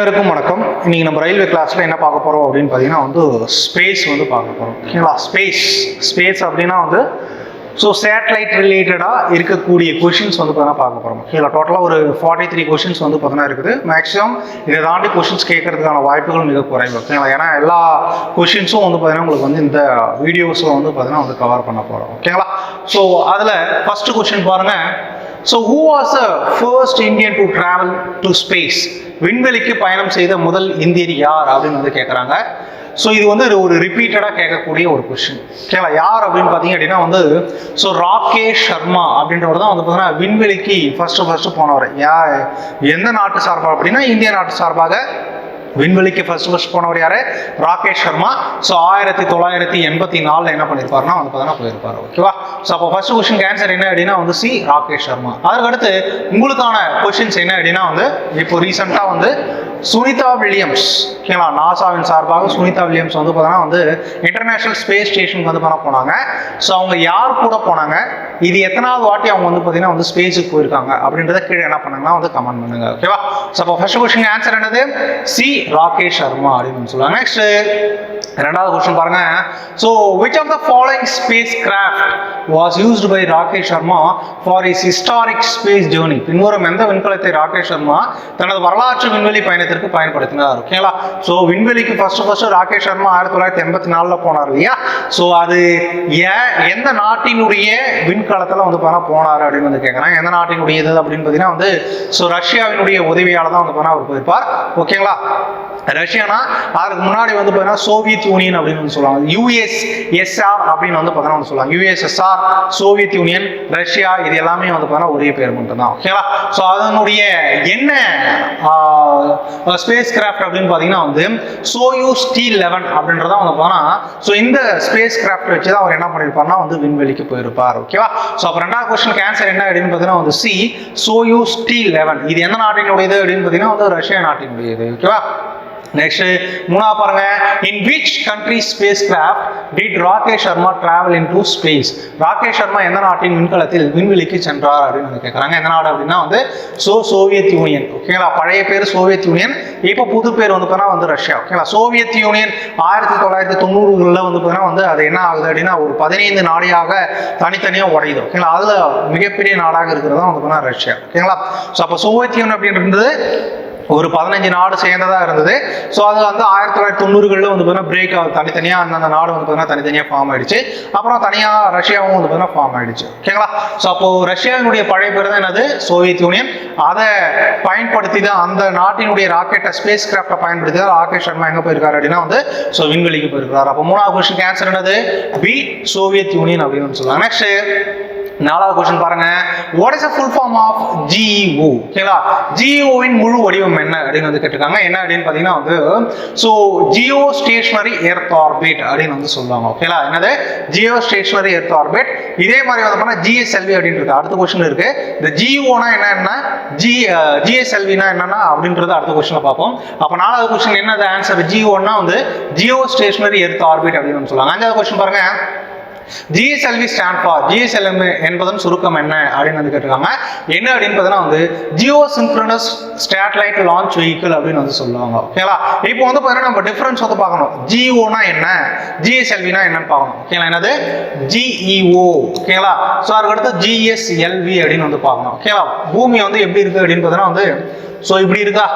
அனைவருக்கும் வணக்கம். இன்னைக்கு நம்ம ரயில்வே கிளாஸ்ல என்ன பார்க்க போறோம் அப்படின்னு பார்த்தீங்கன்னா வந்து ஸ்பேஸ் வந்து பார்க்க போறோம். ஓகேங்களா ஸ்பேஸ் ஸ்பேஸ் அப்படின்னா வந்து ஸோ சேட்டலைட் ரிலேட்டடாக இருக்கக்கூடிய கொஷின்ஸ் வந்து பார்த்தீங்கன்னா பார்க்க போகிறோம் ஓகேங்களா டோட்டலாக ஒரு ஃபார்ட்டி த்ரீ கொஷின்ஸ் வந்து பார்த்தீங்கன்னா இருக்குது. மேக்ஸிமம் இதை தாண்டி கொஷின்ஸ் கேட்கறதுக்கான வாய்ப்புகள் மிக குறைவு. ஓகேங்களா ஏன்னா எல்லா கொஷின்ஸும் வந்து பார்த்தீங்கன்னா உங்களுக்கு வந்து இந்த வீடியோஸில் வந்து பார்த்தீங்கன்னா வந்து கவர் பண்ண போகிறோம் ஓகேங்களா ஸோ அதில் ஃபஸ்ட்டு கொஷின் பாருங்கள் so who was a first Indian to travel to space விண்வெளிக்கு பயணம் செய்த முதல் இந்தியர் யார் அப்படின்னு வந்து கேட்குறாங்க ஸோ இது வந்து ஒரு ரிப்பீட்டடாக கேட்கக்கூடிய ஒரு கொஸ்டின் ஓகேங்களா யார் அப்படின்னு பார்த்தீங்க அப்படின்னா வந்து ஸோ ராகேஷ் சர்மா அப்படின்றவர் தான் வந்து பார்த்தீங்கன்னா விண்வெளிக்கு ஃபர்ஸ்ட் ஃபர்ஸ்ட் போனவர். யா எந்த நாட்டு சார்பாக அப்படின்னா இந்திய நாட்டு சார்பாக விண்வெளிக்கு ஃபர்ஸ்ட் ஃபர்ஸ்ட் போனவர் யாரு? ராகேஷ் சர்மா. ஸோ ஆயிரத்தி தொள்ளாயிரத்தி எண்பத்தி நாலில் என்ன பண்ணியிருப்பாருன்னா வந்து பார்த்தீங்கன்னா போயிருப்பாரு ஓகேவா ஸோ அப்போ ஃபர்ஸ்ட் கொஸ்டின் ஆன்சர் என்ன அப்படின்னா வந்து சி ராகேஷ் சர்மா. அதுக்கடுத்து உங்களுக்கான கொஸ்டின்ஸ் என்ன அப்படின்னா வந்து இப்போ ரீசெண்டாக வந்து சுனிதா வில்லியம்ஸ் ஓகேங்களா நாசாவின் சார்பாக சுனிதா வில்லியம்ஸ் வந்து பார்த்தீங்கன்னா வந்து இன்டர்நேஷனல் ஸ்பேஸ் ஸ்டேஷனுக்கு வந்து பண்ண போனாங்க. ஸோ அவங்க யார் கூட போனாங்க? இது எத்தனாவது வாட்டி அவங்க வந்து பார்த்தீங்கன்னா வந்து ஸ்பேஸுக்கு போயிருக்காங்க அப்படின்றத கீழே என்ன பண்ணாங்கன்னா வந்து கமெண்ட் பண்ணுங்க ஓகேவா ஸோ அப்போ ஃபர்ஸ்ட் கொஸ்டின் ஆன்சர் என்னது? சி ராகேஷ் சர்மா அப்படின்னு சொல்லுவாங்க. நெக்ஸ்ட் ரெண்டாவது கொஸ்டின் பாருங்க. So which of the following spacecraft was used by Rakesh Sharma for is historic space journey பின்வரும் எந்த விண்கலத்தை ராகேஷ் சர்மா தனது வரலாற்று விண்வெளி பயணத்திற்கு பயன்படுத்தினார்? ஓகேங்களா ஸோ விண்வெளிக்கு ஃபர்ஸ்ட் ஃபர்ஸ்ட் ராகேஷ் சர்மா ஆயிரத்தி தொள்ளாயிரத்தி எண்பத்தி நாலில் போனார் இல்லையா? ஸோ அது ஏன் எந்த நாட்டினுடைய விண்கலத்தில் வந்து பார்த்தா போனார் அப்படின்னு வந்து கேட்குறேன் எந்த நாட்டினுடைய இது அப்படின்னு பார்த்தீங்கன்னா வந்து ஸோ ரஷ்யாவினுடைய உதவியால் தான் வந்து பார்த்தா அவர் போயிருப்பார். ஓகேங்களா ரஷ்யானா அதுக்கு முன்னாடி வந்து பார்த்தீங்கன்னா சோவியத் யூனியன் அப்படின்னு வந்து சொல்லுவாங்க. யூஎஸ்எஸ்ஆர் அப்படின்னு வந்து பார்த்தீங்கன்னா வந்து சொல்லுவாங்க. யூஎஸ்எஸ்ஆர் சோவியத் யூனியன் ரஷ்யா இது எல்லாமே வந்து பார்த்தீங்கன்னா ஒரே பேர் மட்டும்தான். ஓகேங்களா ஸோ அதனுடைய என்ன ஸ்பேஸ் கிராஃப்ட் அப்படின்னு பார்த்தீங்கன்னா வந்து சோயூஸ் டி லெவன் அப்படின்றத வந்து பார்த்தோன்னா ஸோ இந்த ஸ்பேஸ் கிராஃப்ட் வச்சு தான் அவர் என்ன பண்ணியிருப்பார்னா வந்து விண்வெளிக்கு போயிருப்பார். ஓகேவா ஸோ அப்போ ரெண்டாவது கொஸ்டின் ஆன்சர் என்ன அப்படின்னு பார்த்தீங்கன்னா வந்து சி சோயூஸ் டி லெவன் இது எந்த நாட்டினுடையது அப்படின்னு பார்த்தீங்கன்னா வந்து ரஷ்யா நாட்டினுடையது. ஓகேவா நெக்ஸ்ட் மூணா பாருங்க. In which country spacecraft did Rakesh Sharma travel in to space Rakesh Sharma எந்த நாட்டின் விண்கலத்தில் விண்வெளிக்கு சென்றார் அப்படின்னு வந்து கேட்குறாங்க எந்த நாடு அப்படின்னா வந்து சோ சோவியத் யூனியன். ஓகேங்களா பழைய பேர் சோவியத் யூனியன். இப்போ புது பேர் வந்து பார்த்தீங்கன்னா வந்து ரஷ்யா. ஓகேங்களா சோவியத் யூனியன் ஆயிரத்தி தொள்ளாயிரத்தி தொண்ணூறுகளில் வந்து பார்த்தீங்கன்னா வந்து அது என்ன ஆகுது அப்படின்னா ஒரு பதினைந்து நாடையாக தனித்தனியாக உடையுது. ஓகேங்களா அதில் மிகப்பெரிய நாடாக இருக்கிறது தான் வந்து பார்த்தீங்கன்னா ரஷ்யா. ஓகேங்களா ஸோ அப்போ சோவியத் யூனியன் அப்படின்றது ஒரு பதினஞ்சு நாடு சேர்ந்ததாக இருந்தது. ஸோ அது வந்து ஆயிரத்தி தொள்ளாயிரத்தி தொண்ணூறுகளில் வந்து பார்த்தீங்கன்னா பிரேக் ஆகுது. தனித்தனியாக அந்தந்த நாடு வந்து பார்த்தீங்கன்னா தனித்தனியாக ஃபார்ம் ஆயிடுச்சு. அப்புறம் தனியாக ரஷ்யாவும் வந்து பார்த்தீங்கன்னா ஃபார்ம் ஆயிடுச்சு. ஓகேங்களா ஸோ அப்போ ரஷ்யாவினுடைய பழைய பேர் தான் என்னது? சோவியத் யூனியன் அதை பயன்படுத்தி தான் அந்த நாட்டினுடைய ராக்கெட்டை ஸ்பேஸ் கிராஃப்டை பயன்படுத்தி தான் ராகேஷ் சர்மா எங்கே போயிருக்காரு அப்படின்னா வந்து ஸோ விண்வெளிக்கு போயிருக்காரு. அப்போ மூணாவது கொஸ்டின் ஆன்சர் என்னது? பி சோவியத் யூனியன் அப்படின்னு சொல்லுவாங்க. நெக்ஸ்ட் நாலாவது கொஸ்டின் பாருங்க. What is a full form of GEO ஓகேங்களா ஜிஇஓவின் முழு வடிவம் என்ன அப்படின்னு வந்து கேட்டிருக்காங்க. என்ன அப்படின்னு பார்த்தீங்கன்னா வந்து so geostationary earth orbit அப்படின்னு வந்து சொல்லுவாங்க. ஓகேங்களா என்னது? ஜியோ ஸ்டேஷனரி எர்த் ஆர்பிட் இதே மாதிரி வந்து பார்த்தா ஜிஎஸ்எல்வி அப்படின்னு இருக்கு. அடுத்த கொஸ்டின் இருக்கு. இந்த ஜிஓனா uh, என்னன்னா ஜி ஜிஎஸ்எல்வினா என்னன்னா அப்படின்றது அடுத்த கொஸ்டினில் பார்ப்போம். அப்போ நாலாவது கொஸ்டின் என்னது? ஆன்சர் ஜிஓன்னா வந்து ஜியோ ஸ்டேஷனரி எர்த் ஆர்பிட் அப்படின்னு வந்து சொல்லுவாங்க. அஞ்சாவது கொஸ்டின் பாருங்க. ஜிஎஸ்எல்வி ஸ்டாண்ட் ஃபார் ஜிஎஸ்எல்எம் என்பதன் சுருக்கம் என்ன அப்படின்னு வந்து கேட்டிருக்காங்க. என்ன அப்படின்னு பார்த்தீங்கன்னா வந்து geosynchronous satellite launch vehicle அப்படின்னு வந்து சொல்லுவாங்க. ஓகேங்களா இப்போ வந்து பார்த்தீங்கன்னா நம்ம டிஃபரன்ஸ் வந்து பார்க்கணும். ஜிஓனா என்ன? ஜிஎஸ்எல்வினா என்னன்னு பார்க்கணும். ஓகேங்களா என்னது? ஜிஇஓ ஓகேங்களா ஸோ அதுக்கடுத்து ஜிஎஸ்எல்வி அப்படின்னு வந்து பார்க்கணும். ஓகேங்களா பூமி வந்து எப்படி இருக்கு அப்படின்னு பார்த்தீங்கன்னா வந்து ஸோ இப்படி இருக்கா?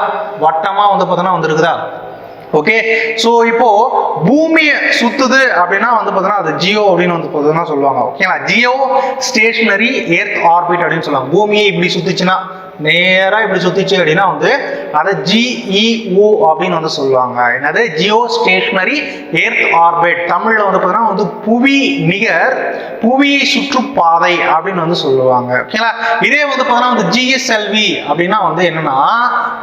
வட்டமாக வந்து பார்த்தீங்கன்னா வந்து இருக்குதா? ஓகே ஸோ இப்போ பூமியை சுத்துது அப்படின்னா வந்து பார்த்தீங்கன்னா அது ஜியோ அப்படின்னு வந்து பார்த்தீங்கன்னா சொல்லுவாங்க. ஓகேங்களா ஜியோ ஸ்டேஷனரி எர்த் ஆர்பிட் அப்படின்னு சொல்லுவாங்க. பூமியை இப்படி சுத்துச்சுன்னா நேராக இப்படி சுத்திச்சு அப்படின்னா வந்து அதை ஜிஇஓ அப்படின்னு வந்து சொல்லுவாங்க. என்னது? ஜியோ ஸ்டேஷ்னரி எர்த் ஆர்பிட் தமிழில் வந்து பார்த்தீங்கன்னா வந்து புவி நிகர் புவியை சுற்றுப்பாதை அப்படின்னு வந்து சொல்லுவாங்க. ஓகேங்களா இதே வந்து பார்த்தீங்கன்னா வந்து ஜிஎஸ்எல்வி அப்படின்னா வந்து என்னன்னா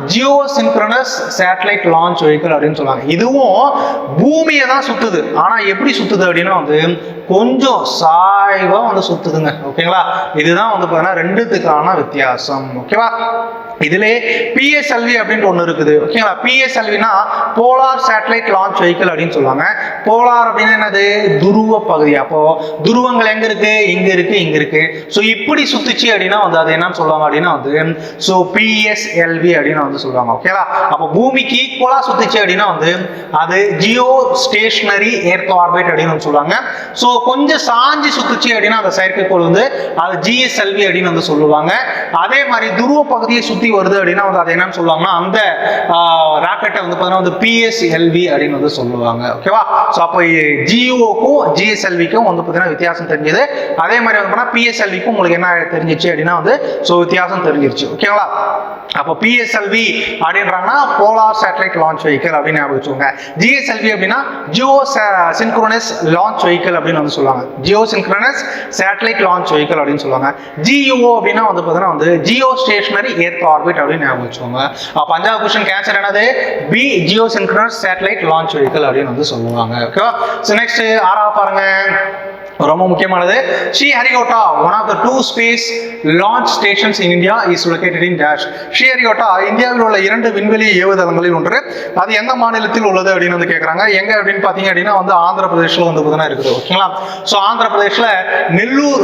geosynchronous satellite launch vehicle அப்படின்னு சொல்லுவாங்க. இதுவும் பூமியை தான் சுத்துது. ஆனால் எப்படி சுத்துது அப்படின்னா வந்து கொஞ்சம் சாய்வா வந்து சுத்துதுங்க. ஓகேங்களா? இதுதான் வந்து பார்த்தீங்கன்னா ரெண்டுத்துக்கான வித்தியாசம். ஓகேவா? இதிலே பிஎஸ்எல்வி அப்படின்ட்டு ஒன்று இருக்குது. ஓகேங்களா? பிஎஸ்எல்வினா போலார் சேட்டலைட் லான்ச் வெஹிக்கிள் அப்படின்னு சொல்லுவாங்க. போலார் அப்படின்னு என்னது? துருவ பகுதி. அப்போ துருவங்கள் எங்க இருக்கு? இங்க இருக்கு இங்க இருக்கு. ஸோ இப்படி சுத்துச்சு அப்படின்னா வந்து அது என்னன்னு சொல்லுவாங்க அப்படின்னா வந்து ஸோ பிஎஸ்எல்வி அப்படின்னு வந்து சொல்லுவாங்க. ஓகேங்களா அப்போ பூமிக்கு ஈக்குவலா சுத்துச்சு அப்படின்னா வந்து அது ஜியோ ஸ்டேஷனரி ஏர்த் ஆர்பிட் அப்படின்னு வந்து சொல்லுவாங்க. ஸோ கொஞ்சம் சாஞ்சி சுத்துச்சு அப்படின்னா அந்த செயற்கைக்கோள் வந்து அது ஜிஎஸ்எல்வி அப்படின்னு வந்து சொல்லுவாங்க. அதே மாதிரி துருவ பகுதியை சுத்தி வருது அப்படின்னா வந்து அதை என்னன்னு சொல்லுவாங்கன்னா அந்த ராக்கெட்டை வந்து பார்த்தீங்கன்னா வந்து பிஎஸ்எல்வி அப்படின்னு வந்து சொல்லுவாங்க. ஓகேவா ஸோ அப்போ ஜிஓக்கும் ஜிஎஸ்எல்விக்கும் வந்து பார்த்தீங்கன்னா வித்தியாசம் தெரிஞ்சது. அதே மாதிரி வந்து பார்த்தீங்கன்னா பிஎஸ்எல்விக்கும் உங்களுக்கு என்ன தெரிஞ்சிச்சு அப்படின்னா வந்து ஸோ வித்தியாசம் தெரிஞ்சிருச்சு. ஓகேங்களா அப்போ பிஎஸ்எல்வி அப்படின்றாங்கன்னா போலார் சேட்டலைட் லான்ச் வெஹிக்கல் அப்படின்னு ஞாபகம் வச்சுக்கோங்க. ஜிஎஸ்எல்வி அப்படின்னா ஜியோ சின்க்ரோனஸ் லான்ச் வெஹிக்கிள் அப்படின்னு வந்து சொல்லுவாங்க. Geosynchronous satellite launch vehicle அப்படின்னு சொல்லுவாங்க. ஜியூஓ அப்படின்னா வந்து பார்த்தீங்கன்னா வந்து ஜியோ ஸ்டேஷனரி ஏர்க் ஆர்பிட் அப்படின்னு ஞாபகம் வச்சுக்கோங்க. பஞ்சாப் கொஸ்டின் கேன்சர் என்னது? B geosynchronous satellite launch vehicle அப்படின்னு வந்து சொல்லுவாங்க. ஓகேவா ஸோ நெக்ஸ்ட் ஆறாவது பாருங்க. ரொம்ப முக்கியமானது. Sriharikota one of the two space launch stations in India is located in dash Sriharikota இந்தியாவில் உள்ள இரண்டு விண்வெளி ஏவுதளங்களில் ஒன்று. அது எந்த மாநிலத்தில் உள்ளது அப்படின்னு வந்து கேட்குறாங்க எங்க அப்படின்னு பார்த்தீங்க அப்படின்னா வந்து ஆந்திர பிரதேஷில் வந்து பார்த்தீங்கன்னா இருக்குது. ஓகேங்களா ஸோ ஆந்திர பிரதேஷில் நெல்லூர்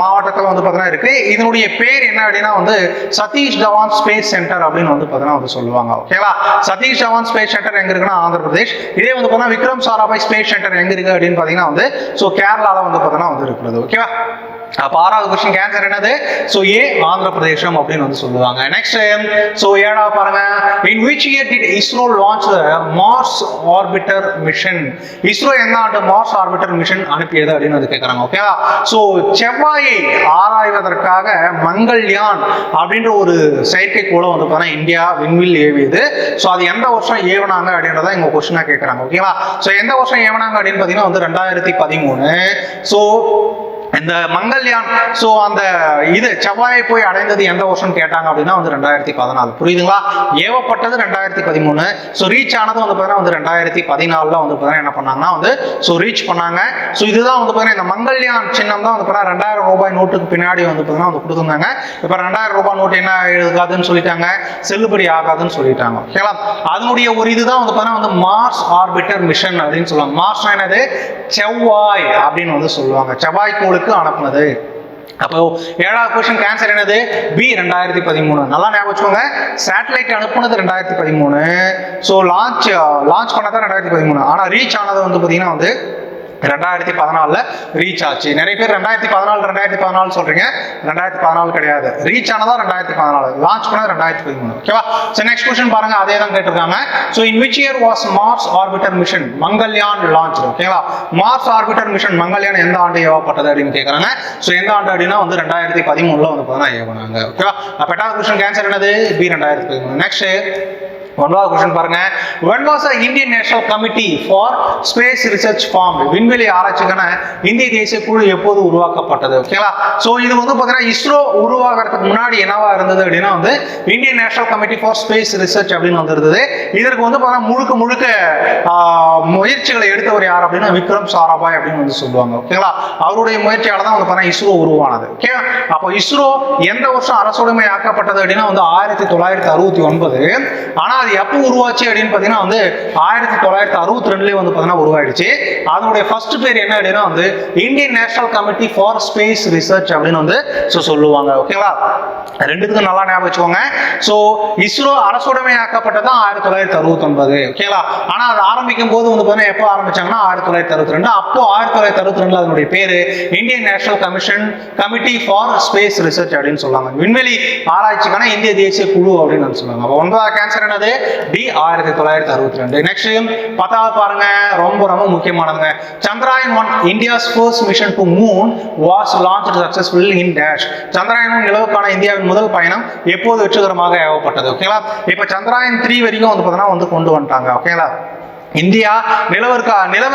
மாவட்டத்தில் வந்து பார்த்தீங்கன்னா இருக்கு. இதனுடைய பேர் என்ன அப்படின்னா வந்து சதீஷ் தவான் ஸ்பேஸ் சென்டர் அப்படின்னு வந்து பார்த்தீங்கன்னா வந்து சொல்லுவாங்க. ஓகேங்களா சதீஷ் தவான் ஸ்பேஸ் சென்டர் எங்க இருக்குன்னா ஆந்திர பிரதேஷ். இதே வந்து பார்த்தீங்கன்னா விக்ரம் சாராபாய் ஸ்பேஸ் சென்டர் எங்க இருக்கு அப்படின்னு பார்த்தீங்கன்னா வந்து ஸோ கேரளா கேரளால வந்து பார்த்தோன்னா வந்து இருக்கிறது. ஓகேவா அப்ப ஆறாவது கொஸ்டின் கேன்சர் என்னது? ஸோ ஏ ஆந்திர பிரதேசம் அப்படின்னு வந்து சொல்லுவாங்க. நெக்ஸ்ட் ஸோ ஏடா பாருங்க. In which year did ISRO launch Mars orbiter mission ISRO எந்த ஆண்டு மார்ஸ் ஆர்பிட்டர் மிஷன் அனுப்பியது அப்படின்னு வந்து கேட்குறாங்க ஓகேவா ஸோ செவ்வாயை ஆராய்வதற்காக மங்கள்யான் அப்படின்ற ஒரு செயற்கைக்கோளை வந்து பார்த்தீங்கன்னா இந்தியா விண்வில் ஏவியது. ஸோ அது எந்த வருஷம் ஏவனாங்க அப்படின்றத இங்க கொஸ்டினா கேட்குறாங்க ஓகேவா ஸோ எந்த வருஷம் ஏவனாங்க அப்படின்னு பார்த்தீங்கன்னா வந்து ரெண்டாயிரத்தி பதிமூணு. ஸோ இந்த மங்கள்யான் ஸோ அந்த இது செவ்வாயை போய் அடைந்தது எந்த வருஷம் கேட்டாங்க அப்படின்னா வந்து ரெண்டாயிரத்தி பதினாலு. புரியுதுங்களா? ஏவப்பட்டது ரெண்டாயிரத்தி பதிமூணு. ஸோ ரீச் ஆனது வந்து பார்த்தீங்கன்னா வந்து ரெண்டாயிரத்தி பதினாலில் வந்து பார்த்தீங்கன்னா என்ன பண்ணாங்கன்னா வந்து ஸோ ரீச் பண்ணாங்க. ஸோ இதுதான் வந்து பார்த்தீங்கன்னா இந்த மங்கள்யான் சின்னம் தான் வந்து பார்த்தீங்கன்னா ரெண்டாயிரம் ரூபாய் நோட்டுக்கு பின்னாடி வந்து பார்த்தீங்கன்னா வந்து கொடுத்துருந்தாங்க. இப்போ ரெண்டாயிரம் ரூபாய் நோட்டு என்ன எழுதுக்காதுன்னு சொல்லிட்டாங்க. செல்லுபடி ஆகாதுன்னு சொல்லிட்டாங்க. ஓகேங்களா அதனுடைய ஒரு இதுதான் வந்து பார்த்தீங்கன்னா வந்து மார்ஸ் ஆர்பிட்டர் மிஷன் அப்படின்னு சொல்லுவாங்க. மார்ஸ் என்னது? செவ்வாய் அப்படின்னு வந்து சொல்லுவாங்க. செவ்வாய் கோளுக்கு அனுப்புனது அப்போ ஏழாவது கொஸ்டின் கேன்சர் என்னது? பி ரெண்டாயிரத்தி பதிமூணு. நல்லா ஞாபகம் வச்சுக்கோங்க. சேட்டலைட் அனுப்புனது ரெண்டாயிரத்தி பதிமூணு. ஸோ லான்ச் லான்ச் பண்ணதான் ரெண்டாயிரத்தி பதிமூணு. ஆனால் ரீச் ஆனது வந்து பார்த்தீங்கன்னா வந்து ரெண்டாயிரத்தி பதினாலில் ரீச் ஆச்சு. நிறைய பேர் ரெண்டாயிரத்தி பதினாலு ரெண்டாயிரத்தி பதினாலு சொல்றீங்க. ரெண்டாயிரத்தி பதினாலு கிடையாது. ரீச் ஆனதா ரெண்டாயிரத்தி பதினாலு. லான்ச் பண்ணது ரெண்டாயிரத்தி பதிமூணு. ஓகேவா ஸோ நெக்ஸ்ட் கொஸ்டின் பாருங்க. அதே தான் கேட்டிருக்காங்க so in which year was Mars orbiter mission Mangalyaan launch ஓகேவா மார்ஸ் ஆர்பிட்டர் மிஷன் மங்கல்யான் எந்த ஆண்டு ஏவப்பட்டது அப்படின்னு கேட்குறாங்க ஸோ எந்த ஆண்டு அப்படின்னா வந்து ரெண்டாயிரத்தி பதிமூணுல வந்து பார்த்தீங்கன்னா ஏவனாங்க. ஓகேவா பெட்டாவது கொஸ்டின் கேன்சர் என்னது? பி ரெண்டாயிரத்தி பதிமூணு. நெக்ஸ்ட் ஒன்றாவது கொஸ்டின் பாருங்க. When was Indian national committee for space research form விண்வெளி ஆராய்ச்சிக்கான இந்திய தேசிய குழு எப்போது உருவாக்கப்பட்டது? ஓகேங்களா ஸோ இது வந்து பார்த்தீங்கன்னா இஸ்ரோ உருவாகிறதுக்கு முன்னாடி என்னவா இருந்தது அப்படின்னா வந்து Indian national committee for space research அப்படின்னு வந்திருந்தது இதற்கு வந்து பார்த்தீங்கன்னா முழுக்க முழுக்க முயற்சிகளை எடுத்தவர் யார் அப்படின்னா விக்ரம் சாராபாய் அப்படின்னு வந்து சொல்லுவாங்க. ஓகேங்களா அவருடைய முயற்சியால தான் வந்து பார்த்தீங்கன்னா இஸ்ரோ உருவானது. ஓகே அப்போ இஸ்ரோ எந்த வருஷம் அரசுடைமை ஆக்கப்பட்டது அப்படின்னா வந்து ஆயிரத்தி தொள்ளாயிரத்தி அறுபத்தி ஒன்பது. ஆனால் அது எப்போ உருவாச்சு அப்படின்னு பார்த்தீங்கன்னா வந்து ஆயிரத்தி தொள்ளாயிரத்தி அறுபத்தி ரெண்டுலேயே வந்து பார்த்தீங்கன்னா உருவாயிடுச்சு. அதனுடைய ஃபர்ஸ்ட் பேர் என்ன அப்படின்னா வந்து Indian national committee for space research அப்படின்னு வந்து ஸோ சொல்லுவாங்க. ஓகேங்களா ரெண்டுத்துக்கும் நல்லா ஞாபகம் வச்சுக்கோங்க. ஸோ இஸ்ரோ அரசுடைமை ஆக்கப்பட்டது தான் ஆயிரத்தி தொள்ளாயிரத்தி அறுபத்தி ஒன்பது ஓகேங்களா ஆனால் அது ஆரம்பிக்கும் போது வந்து பார்த்தீங்கன்னா எப்போ ஆரம்பிச்சாங்கன்னா ஆயிரத்தி தொள்ளாயிரத்தி அறுபத்தி ரெண்டு அப்போ ஆயிரத்தி தொள்ளாயிரத்தி அறுபத்தி ரெண்டுல அதனுடைய பேர் Indian national commission committee for space research அப்படின்னு சொல்லுவாங்க. விண்வெளி ஆராய்ச்சிக்கான இந்திய தேசிய குழு அப்படின்னு சொல்லுவாங்க. ஒன்பதாவது கேன்சர் என்னது? டி ஆயிரத்தி தொள்ளாயிரத்தி அறுபத்தி ரெண்டு. நெக்ஸ்ட் பத்தாவது பாருங்க. ரொம்ப ரொம்ப முக்கியமானதுங்க. Chandrayaan one India's first mission to moon was launch successful in dash Chandrayaan one நிலவுக்கான இந்தியாவின் முதல் பயணம் எப்போது வெற்றிகரமாக ஏவப்பட்டது? ஓகேங்களா இப்போ சந்திராயன் த்ரீ வரைக்கும் வந்து பார்த்தீங்கன்னா வந்து கொண்டு வந்துட்டாங்க. ஓகேங்களா இந்தியா நிலவருக்கா நிலவ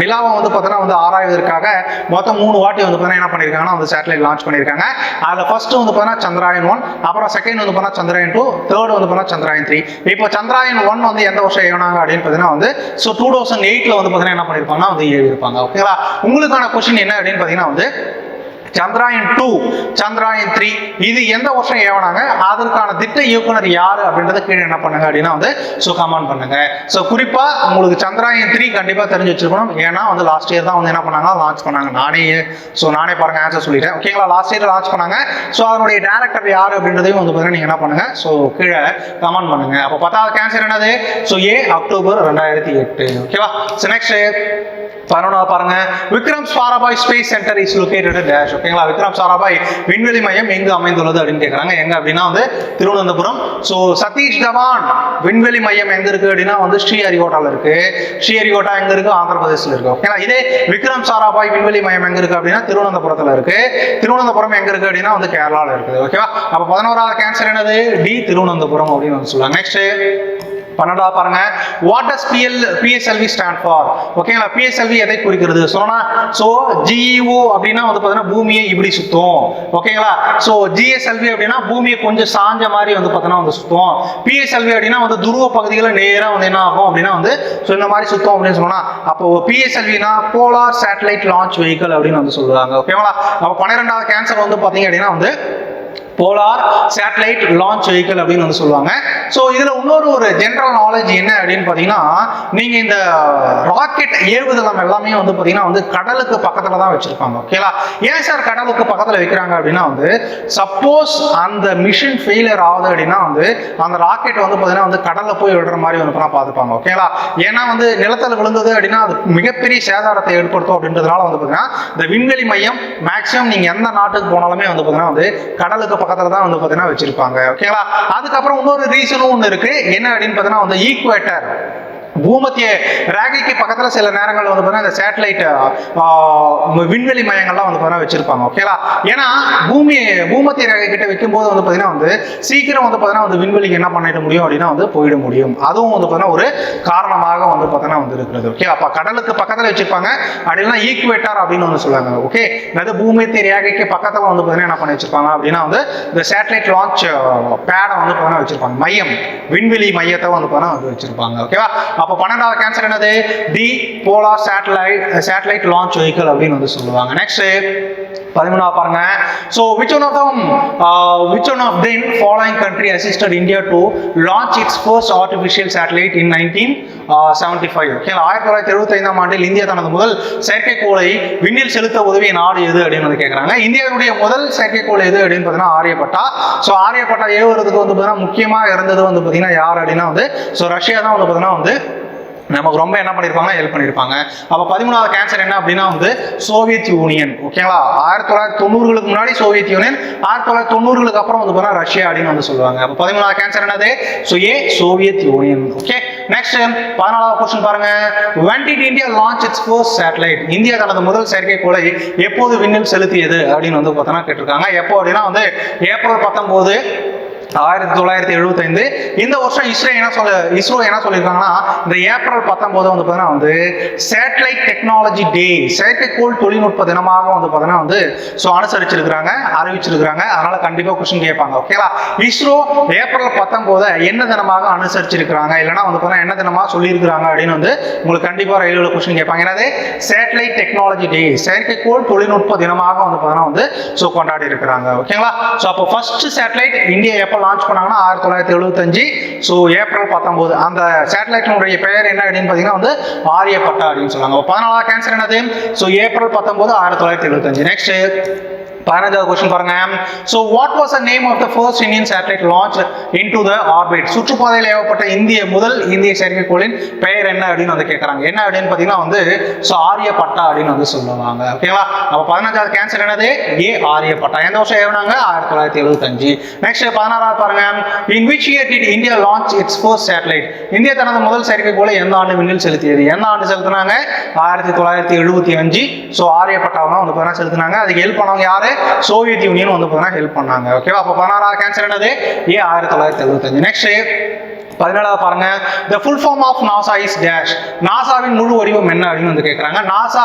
நிலாவை வந்து பார்த்தோன்னா வந்து ஆராய்வதற்காக மொத்தம் மூணு வாட்டி வந்து பார்த்தீங்கன்னா என்ன பண்ணியிருக்காங்கன்னா வந்து சேட்டலைட் லான்ச் பண்ணியிருக்காங்க. அதில் ஃபர்ஸ்ட் வந்து பார்த்தீங்கன்னா சந்திராயன் ஒன் அப்புறம் செகண்ட் வந்து பார்த்தீங்கன்னா சந்திராயன் டூ தேர்ட் வந்து பார்த்தீங்கன்னா சந்திராயன் த்ரீ இப்போ சந்திராயன் ஒன் வந்து எந்த வருஷம் ஏவினாங்க அப்படின்னு பார்த்தீங்கன்னா வந்து ஸோ டூ தௌசண்ட் எயிட்டில் வந்து பார்த்தீங்கன்னா என்ன பண்ணியிருப்பாங்கன்னா வந்து ஏவி இருப்பாங்க ஓகேங்களா உங்களுக்கான கொஸ்டின் என்ன அப்படின்னு பார்த்தீங்கன்னா வந்து சந்திராயன் டூ சந்திராயன் த்ரீ இது எந்த வருஷம் ஏவனாங்க? அதற்கான திட்ட இயக்குனர் யாரு அப்படின்றத கீழே என்ன பண்ணுங்க அப்படின்னா வந்து ஸோ கமெண்ட் பண்ணுங்க. ஸோ குறிப்பா உங்களுக்கு சந்திராயன் த்ரீ கண்டிப்பா தெரிஞ்சு வச்சிருக்கணும். ஏன்னா வந்து லாஸ்ட் இயர் தான் வந்து என்ன பண்ணாங்க? லான்ச் பண்ணாங்க. நானே ஸோ நானே பாருங்க ஆன்சர் சொல்லிட்டேன். ஓகேங்களா லாஸ்ட் இயர் லான்ச் பண்ணாங்க. ஸோ அதனுடைய டேரக்டர் யார் அப்படின்றதையும் வந்து பார்த்தீங்கன்னா நீங்க என்ன பண்ணுங்க? ஸோ கீழே கமெண்ட் பண்ணுங்க. அப்போ பத்தாவது கேன்சர் என்னது? ஸோ ஏ அக்டோபர் ரெண்டாயிரத்தி எட்டு. ஓகேவா ஸோ நெக்ஸ்ட் பதினொன்றா பாருங்க. Vikram Sarabhai space centre is located dash ஓகேங்களா விக்ரம் சாராபாய் விண்வெளி மையம் எங்கு அமைந்துள்ளது அப்படின்னு கேட்குறாங்க எங்க அப்படின்னா வந்து திருவனந்தபுரம். ஸோ சதீஷ் தவான் விண்வெளி மையம் எங்க இருக்கு அப்படின்னா வந்து ஸ்ரீஹரிகோட்டால இருக்கு. ஸ்ரீஹரிகோட்டா எங்க இருக்கு? ஆந்திர பிரதேசில் இருக்கு. ஓகேங்களா? இதே விக்ரம் சாராபாய் விண்வெளி மையம் எங்க இருக்கு அப்படின்னா திருவனந்தபுரத்துல இருக்கு. திருவனந்தபுரம் எங்க இருக்கு அப்படின்னா வந்து கேரளாவில் இருக்குது. ஓகேவா? அப்போ பதினோராவது கேன்சர் என்னது? டி திருவனந்தபுரம் அப்படின்னு வந்து சொல்லுவாங்க. நெக்ஸ்ட் பன்னெண்டாவது பாருங்க. What does PL PSLV stand for ஓகேங்களா பிஎஸ்எல்வி எதை குறிக்கிறது? சொன்னா ஸோ ஜிஇஓ அப்படின்னா வந்து பார்த்தீங்கன்னா பூமியை இப்படி சுத்தும். ஓகேங்களா ஸோ ஜிஎஸ்எல்வி அப்படின்னா பூமியை கொஞ்சம் சாஞ்ச மாதிரி வந்து பார்த்தீங்கன்னா வந்து சுத்தும். பிஎஸ்எல்வி அப்படின்னா வந்து துருவ பகுதிகளை நேராக வந்து என்ன ஆகும் அப்படின்னா வந்து ஸோ இந்த மாதிரி சுத்தம் அப்படின்னு சொன்னா அப்போ பிஎஸ்எல்வினா போலார் சேட்டலைட் லான்ச் வெஹிக்கல் அப்படின்னு வந்து சொல்லுவாங்க. ஓகேங்களா அப்போ பன்னிரெண்டாவது கேன்சர் வந்து பார்த்தீங்க அப்படின்னா வந்து போலார் சேட்டலைட் லான்ச் வெஹிக்கிள் அப்படின்னு வந்து சொல்லுவாங்க. ஸோ இதில் இன்னொரு ஒரு ஜென்ரல் நாலேஜ் என்ன அப்படின்னு பார்த்தீங்கன்னா நீங்கள் இந்த ராக்கெட் ஏவுதளம் எல்லாமே வந்து பார்த்தீங்கன்னா வந்து கடலுக்கு பக்கத்தில் தான் வச்சுருப்பாங்க. ஓகேலா ஏன் சார் கடலுக்கு பக்கத்தில் வைக்கிறாங்க அப்படின்னா வந்து சப்போஸ் அந்த மிஷின் ஃபெயிலியர் ஆகுது அப்படின்னா வந்து அந்த ராக்கெட் வந்து பார்த்தீங்கன்னா வந்து கடலில் போய் விடுற மாதிரி வந்து பார்த்துப்பாங்க. ஓகேலா ஏன்னா வந்து நிலத்தில் விழுந்தது அப்படின்னா அது மிகப்பெரிய சேதாரத்தை ஏற்படுத்தும் அப்படின்றதுனால வந்து பார்த்தீங்கன்னா இந்த விண்வெளி மையம் மேக்ஸிமம் நீங்கள் எந்த நாட்டுக்கு போனாலுமே வந்து பார்த்தீங்கன்னா வந்து கடலுக்கு பக்கத்தில் தான் வந்து பார்த்தீங்கன்னா வச்சிருப்பாங்க ஓகேங்களா அதுக்கப்புறம் இன்னொரு ரீசனும் ஒன்று இருக்கு. என்ன அப்படின்னு பார்த்தீங்கன்னா வந்து ஈக்குவேட்டர் பூமத்திய ரேகைக்கு பக்கத்தில் சில நேரங்கள் வந்து பார்த்தீங்கன்னா இந்த சேட்டலைட் விண்வெளி மையங்கள்லாம் வந்து பார்த்தீங்கன்னா வச்சிருப்பாங்க ஓகேலா ஏன்னா பூமி பூமத்திய ரேகை கிட்ட வைக்கும்போது வந்து பார்த்தீங்கன்னா வந்து சீக்கிரம் வந்து பார்த்தீங்கன்னா வந்து விண்வெளிக்கு என்ன பண்ணிட முடியும் அப்படின்னா வந்து போயிட முடியும். அதுவும் வந்து பார்த்தீங்கன்னா ஒரு காரணமாக வந்து பார்த்தீங்கன்னா வந்து இருக்கிறது ஓகே அப்போ கடலுக்கு பக்கத்தில் வச்சிருப்பாங்க அப்படின்னா ஈக்குவேட்டர் அப்படின்னு வந்து சொல்லுவாங்க ஓகே அதாவது பூமத்திய ரேகைக்கு பக்கத்தில் வந்து பார்த்தீங்கன்னா என்ன பண்ணி வச்சிருப்பாங்க அப்படின்னா வந்து இந்த சேட்டலைட் லான்ச் பேடை வந்து பார்த்தீங்கன்னா வச்சிருப்பாங்க மையம் விண்வெளி மையத்தை வந்து பார்த்தீங்கன்னா வந்து வச்சிருப்பாங்க ஓகேவா அப்போ பன்னெண்டாவது கேன்சர் என்னது? D polar satellite satellite launch vehicle அப்படின்னு வந்து சொல்லுவாங்க. நெக்ஸ்ட் பதிமூணா பாருங்க. So which one of them which one of then following country assisted India to launch its first artificial satellite in nineteen seventy five okay ஆயிரத்தி தொள்ளாயிரத்தி எழுபத்தி ஐந்தாம் ஆண்டில் இந்தியா தனது முதல் செயற்கைக்கோளை விண்ணில் செலுத்த உதவிய நாடு எது அப்படின்னு வந்து கேட்குறாங்க இந்தியாவுடைய முதல் செயற்கைக்கோள் எது அப்படின்னு பார்த்தீங்கன்னா ஆரியப்பட்டா. ஸோ ஆரியப்பட்டா ஏவுறதுக்கு வந்து பார்த்தீங்கன்னா முக்கியமாக இருந்தது வந்து பார்த்தீங்கன்னா யார் அப்படின்னா வந்து ஸோ ரஷ்யா தான் வந்து பார்த்தீங்கன்னா வந்து நமக்கு ரொம்ப என்ன பண்ணியிருப்பாங்கன்னா ஹெல்ப் பண்ணியிருப்பாங்க அப்போ பதிமூணாவது கேன்சர் என்ன அப்படின்னா வந்து சோவியத் யூனியன் ஓகேங்களா ஆயிரத்தி தொள்ளாயிரத்தி தொண்ணூறுகளுக்கு முன்னாடி சோவியத் யூனியன் ஆயிரத்தி தொள்ளாயிரத்தி தொண்ணூறுகளுக்கு அப்புறம் வந்து பார்த்தா ரஷ்யா அப்படின்னு வந்து சொல்லுவாங்க. அப்போ பதிமூணாவது கேன்சர் என்னது? So A Soviet Union okay next பதினாலாவது கொஸ்டின் பாருங்க. when did India launch its first satellite India தனது முதல் செயற்கைக்கோளை எப்போது விண்ணில் செலுத்தியது? அப்படின்னு வந்து பார்த்தோன்னா கேட்டிருக்காங்க. எப்போ அப்படின்னா வந்து ஏப்ரல் பத்தொம்போது ஆயிரத்தி தொள்ளாயிரத்தி எழுபத்தைந்து இந்த வருஷம் இஸ்ரோ என்ன சொல்ல இஸ்ரோ என்ன சொல்லியிருக்காங்கன்னா இந்த ஏப்ரல் பத்தொன்பது வந்து பார்த்தீங்கன்னா வந்து சேட்டலைட் டெக்னாலஜி டே செயற்கைக்கோள் தொழில்நுட்ப தினமாக வந்து பார்த்தீங்கன்னா வந்து ஸோ அனுசரிச்சிருக்கிறாங்க அறிவிச்சிருக்கிறாங்க. அதனால கண்டிப்பாக கொஸ்டின் கேட்பாங்க ஓகேவா இஸ்ரோ ஏப்ரல் பத்தொன்பது என்ன தினமாக அனுசரிச்சிருக்கிறாங்க? இல்லைனா வந்து பார்த்தீங்கன்னா என்ன தினமாக சொல்லியிருக்கிறாங்க அப்படின்னு வந்து உங்களுக்கு கண்டிப்பாக ரயில்வேல கொஸ்டின் கேட்பாங்க. என்னது? சேட்டலைட் டெக்னாலஜி டே செயற்கைக்கோள் தொழில்நுட்ப தினமாக வந்து பார்த்தீங்கன்னா வந்து ஸோ கொண்டாடி இருக்கிறாங்க ஓகேங்களா ஸோ அப்போ ஃபர்ஸ்ட் சேட்டலைட் இந்தியா எப்போ லான்ச் பண்ணாங்கன்னா ஆயிரத்தி தொள்ளாயிரத்தி எழுபத்தஞ்சு ஸோ ஏப்ரல் பத்தொம்போது அந்த சேட்டலைட்டினுடைய பெயர் என்ன அப்படின்னு பார்த்தீங்கன்னா வந்து ஆரியப்பட்டா அப்படின்னு சொல்லுவாங்க. பதினாலாம் கேன்சர் என்னது? ஸோ ஏப்ரல் பத்தொம்போது ஆயிரத்தி தொள்ளாயிரத்தி எழுபத்தஞ்சு நெக்ஸ்ட் பதினஞ்சாவது கொஸ்டின் பாருங்க. So what was the name of the first Indian satellite launch in to the orbit சுற்றுப்பாதையில் ஏவப்பட்ட இந்திய முதல் இந்திய செயற்கைக்கோளின் பெயர் என்ன அப்படின்னு வந்து கேட்குறாங்க என்ன அப்படின்னு பார்த்தீங்கன்னா வந்து ஸோ ஆரியப்பட்டா அப்படின்னு வந்து சொல்லுவாங்க. ஓகேங்களா அப்போ பதினஞ்சாவது கேன்சர் என்னது? ஏ ஆரியப்பட்டா. எந்த வருஷம் ஏவினாங்க? ஆயிரத்தி தொள்ளாயிரத்தி எழுபத்தஞ்சு நெக்ஸ்ட் பதினாறாவது பாருங்க. In which year did India launch its first satellite India தனது முதல் செயற்கைக்கோளை எந்த ஆண்டு விண்ணில் செலுத்தியது? எந்த ஆண்டு செலுத்தினாங்க? ஆயிரத்தி தொள்ளாயிரத்தி எழுபத்தி அஞ்சு. ஸோ ஆரியப்பட்டாவை தான் வந்து பார்த்தீங்கன்னா செலுத்தினாங்க? அதுக்கு ஹெல்ப் பண்ணவங்க யாரு? சோவியத் யூனியன் வந்து பார்த்தீங்கன்னா ஹெல்ப் பண்ணாங்க. ஓகேவா அப்போ பதினாறாவது கேன்சர் என்னது? ஏ ஆயிரத்தி தொள்ளாயிரத்தி எழுபத்தஞ்சு. நெக்ஸ்ட் பதினேழாவது பாருங்க. The full form of NASA is dash நாசாவின் முழு வடிவம் என்ன அப்படின்னு வந்து கேட்குறாங்க நாசா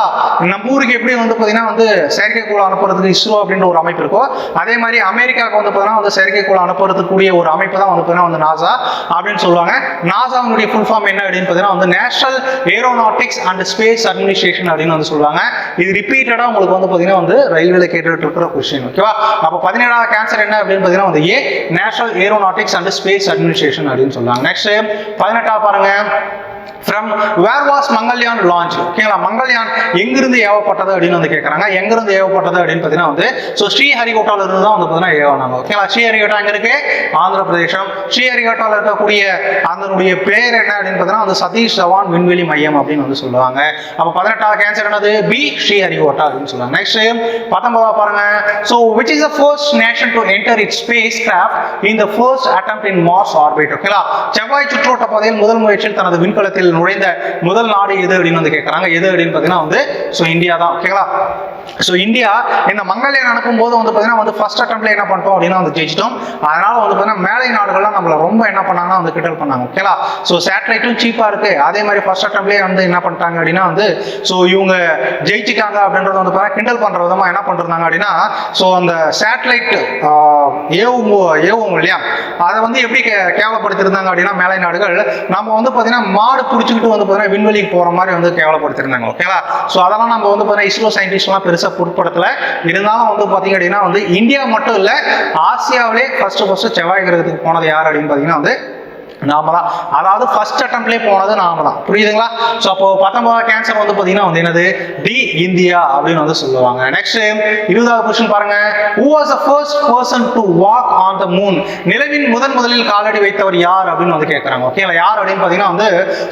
நம்ம ஊருக்கு எப்படி வந்து பார்த்தீங்கன்னா வந்து செயற்கைக்கோள் அனுப்புறதுக்கு இஸ்ரோ அப்படின்ற ஒரு அமைப்பு இருக்கோ அதே மாதிரி அமெரிக்காவுக்கு வந்து பார்த்தீங்கன்னா வந்து செயற்கைக்கோள் அனுப்புறதுக்குரிய ஒரு அமைப்பு தான் வந்து பார்த்தீங்கன்னா வந்து நாசா அப்படின்னு சொல்லுவாங்க. நாசாவினுடைய ஃபுல் ஃபார்ம் என்ன அப்படின்னு பார்த்தீங்கன்னா வந்து national aeronautics and space administration அப்படின்னு வந்து சொல்லுவாங்க. இது ரிப்பீட்டடாக உங்களுக்கு வந்து பார்த்தீங்கன்னா வந்து ரயில்வேல கேட்டுட்டு இருக்கிற கொஸ்டின் ஓகேவா அப்போ பதினேழாவது கேன்சர் என்ன அப்படின்னு பார்த்தீங்கன்னா வந்து A national aeronautics and space administration அப்படின்னு சொல்லுவாங்க. நெக்ஸ்ட் பதினெட்டா பாருங்க. From where was Mangalyaan launch ஓகேங்களா மங்கள்யான் எங்கிருந்து ஏவப்பட்டது அப்படின்னு வந்து கேட்குறாங்க. எங்கிருந்து ஏவப்பட்டது அப்படின்னு பார்த்தீங்கன்னா வந்து ஸோ ஸ்ரீஹரிகோட்டால இருந்து தான் வந்து பார்த்தீங்கன்னா ஏவனாங்க. ஓகேங்களா ஸ்ரீஹரிகோட்டா எங்க இருக்கு? ஆந்திர பிரதேசம் ஸ்ரீஹரிகோட்டால இருக்கக்கூடிய அதனுடைய பேர் என்ன அப்படின்னு பார்த்தீங்கன்னா வந்து சதீஷ் தவான் விண்வெளி மையம் அப்படின்னு வந்து சொல்லுவாங்க. அப்போ பதினெட்டாவது கேன்சர் என்னது? பி ஸ்ரீஹரிகோட்டா அப்படின்னு சொல்லுவாங்க. நெக்ஸ்ட் பத்தொன்பதாவது பாருங்க. So which is the first nation to enter it spacecraft in the first attempt in Mars orbit ஓகேங்களா? செவ்வாய் சுற்றோட்ட பாதையில் முதல் முயற்சியில் தனது விண்கலத்தில் நுழைந்த முதல் நாடு எது அப்படின்னு வந்து கேட்குறாங்க எது அப்படின்னு பார்த்தீங்கன்னா வந்து ஸோ இந்தியா தான். ஓகேங்களா ஸோ இந்தியா இந்த மங்கள்யான் அனுப்பும் போது வந்து பார்த்தீங்கன்னா வந்து ஃபர்ஸ்ட் அட்டம்ப்ட்ல என்ன பண்ணிட்டோம் அப்படின்னா வந்து ஜெயிச்சிட்டோம். அதனால வந்து பார்த்தீங்கன்னா மேலை நாடுகள்லாம் நம்மளை ரொம்ப என்ன பண்ணாங்கன்னா வந்து கிண்டல் பண்ணாங்க. ஓகேங்களா ஸோ சேட்டலைட்டும் சீப்பாக இருக்கு. அதே மாதிரி ஃபர்ஸ்ட் அட்டம்ப்ட்லேயே வந்து என்ன பண்ணிட்டாங்க அப்படின்னா வந்து ஸோ இவங்க ஜெயிச்சிட்டாங்க அப்படின்றத வந்து பார்த்தீங்கன்னா கிண்டல் பண்ற விதமா என்ன பண்ணிருந்தாங்க அப்படின்னா ஸோ அந்த சேட்டலைட் ஏவும் ஏவும் இல்லையா? அதை வந்து எப்படி கே- கேவலப்படுத்தியிருந்தாங்க அப்படின்னா மேலை நாடுகள்? நம்ம வந்து பார்த்தீங்கன்னா மாடு பிடிச்சிக்கிட்டு வந்து பார்த்தீங்கன்னா விண்வெளிக்கு போகிற மாதிரி வந்து கேவலப்படுத்திருந்தாங்க ஓகேவா ஸோ அதெல்லாம் நம்ம வந்து பார்த்தீங்கன்னா இஸ்ரோ சயின்டிஸ்ட்லாம் பெருசாக பொருட்படுத்தல. இருந்தாலும் வந்து பார்த்தீங்க அப்படின்னா வந்து இந்தியா மட்டும் இல்லை ஆசியாவிலே ஃபஸ்ட்டு ஃபஸ்ட்டு செவ்வாய் கிரகத்துக்கு போனது யார் அப்படின்னு பார்த்தீங்கன்னா வந்து நாம தான் அதாவது ஃபர்ஸ்ட் அட்டம்ப்ட்லேயே போனது நாம தான் புரியுதுங்களா? ஸோ அப்போ பத்தொன்பதாவது கேன்சர் வந்து பார்த்தீங்கன்னா வந்து என்னது? டி இந்தியா அப்படின்னு வந்து சொல்லுவாங்க. நெக்ஸ்ட் இருபதாவது கொஸ்டின் பாருங்க. Who was the first person to walk on the moon நிலவின் முதன் முதலில் காலடி வைத்தவர் யார் அப்படின்னு வந்து கேட்குறாங்க ஓகேங்களா யார் அப்படின்னு பார்த்தீங்கன்னா வந்து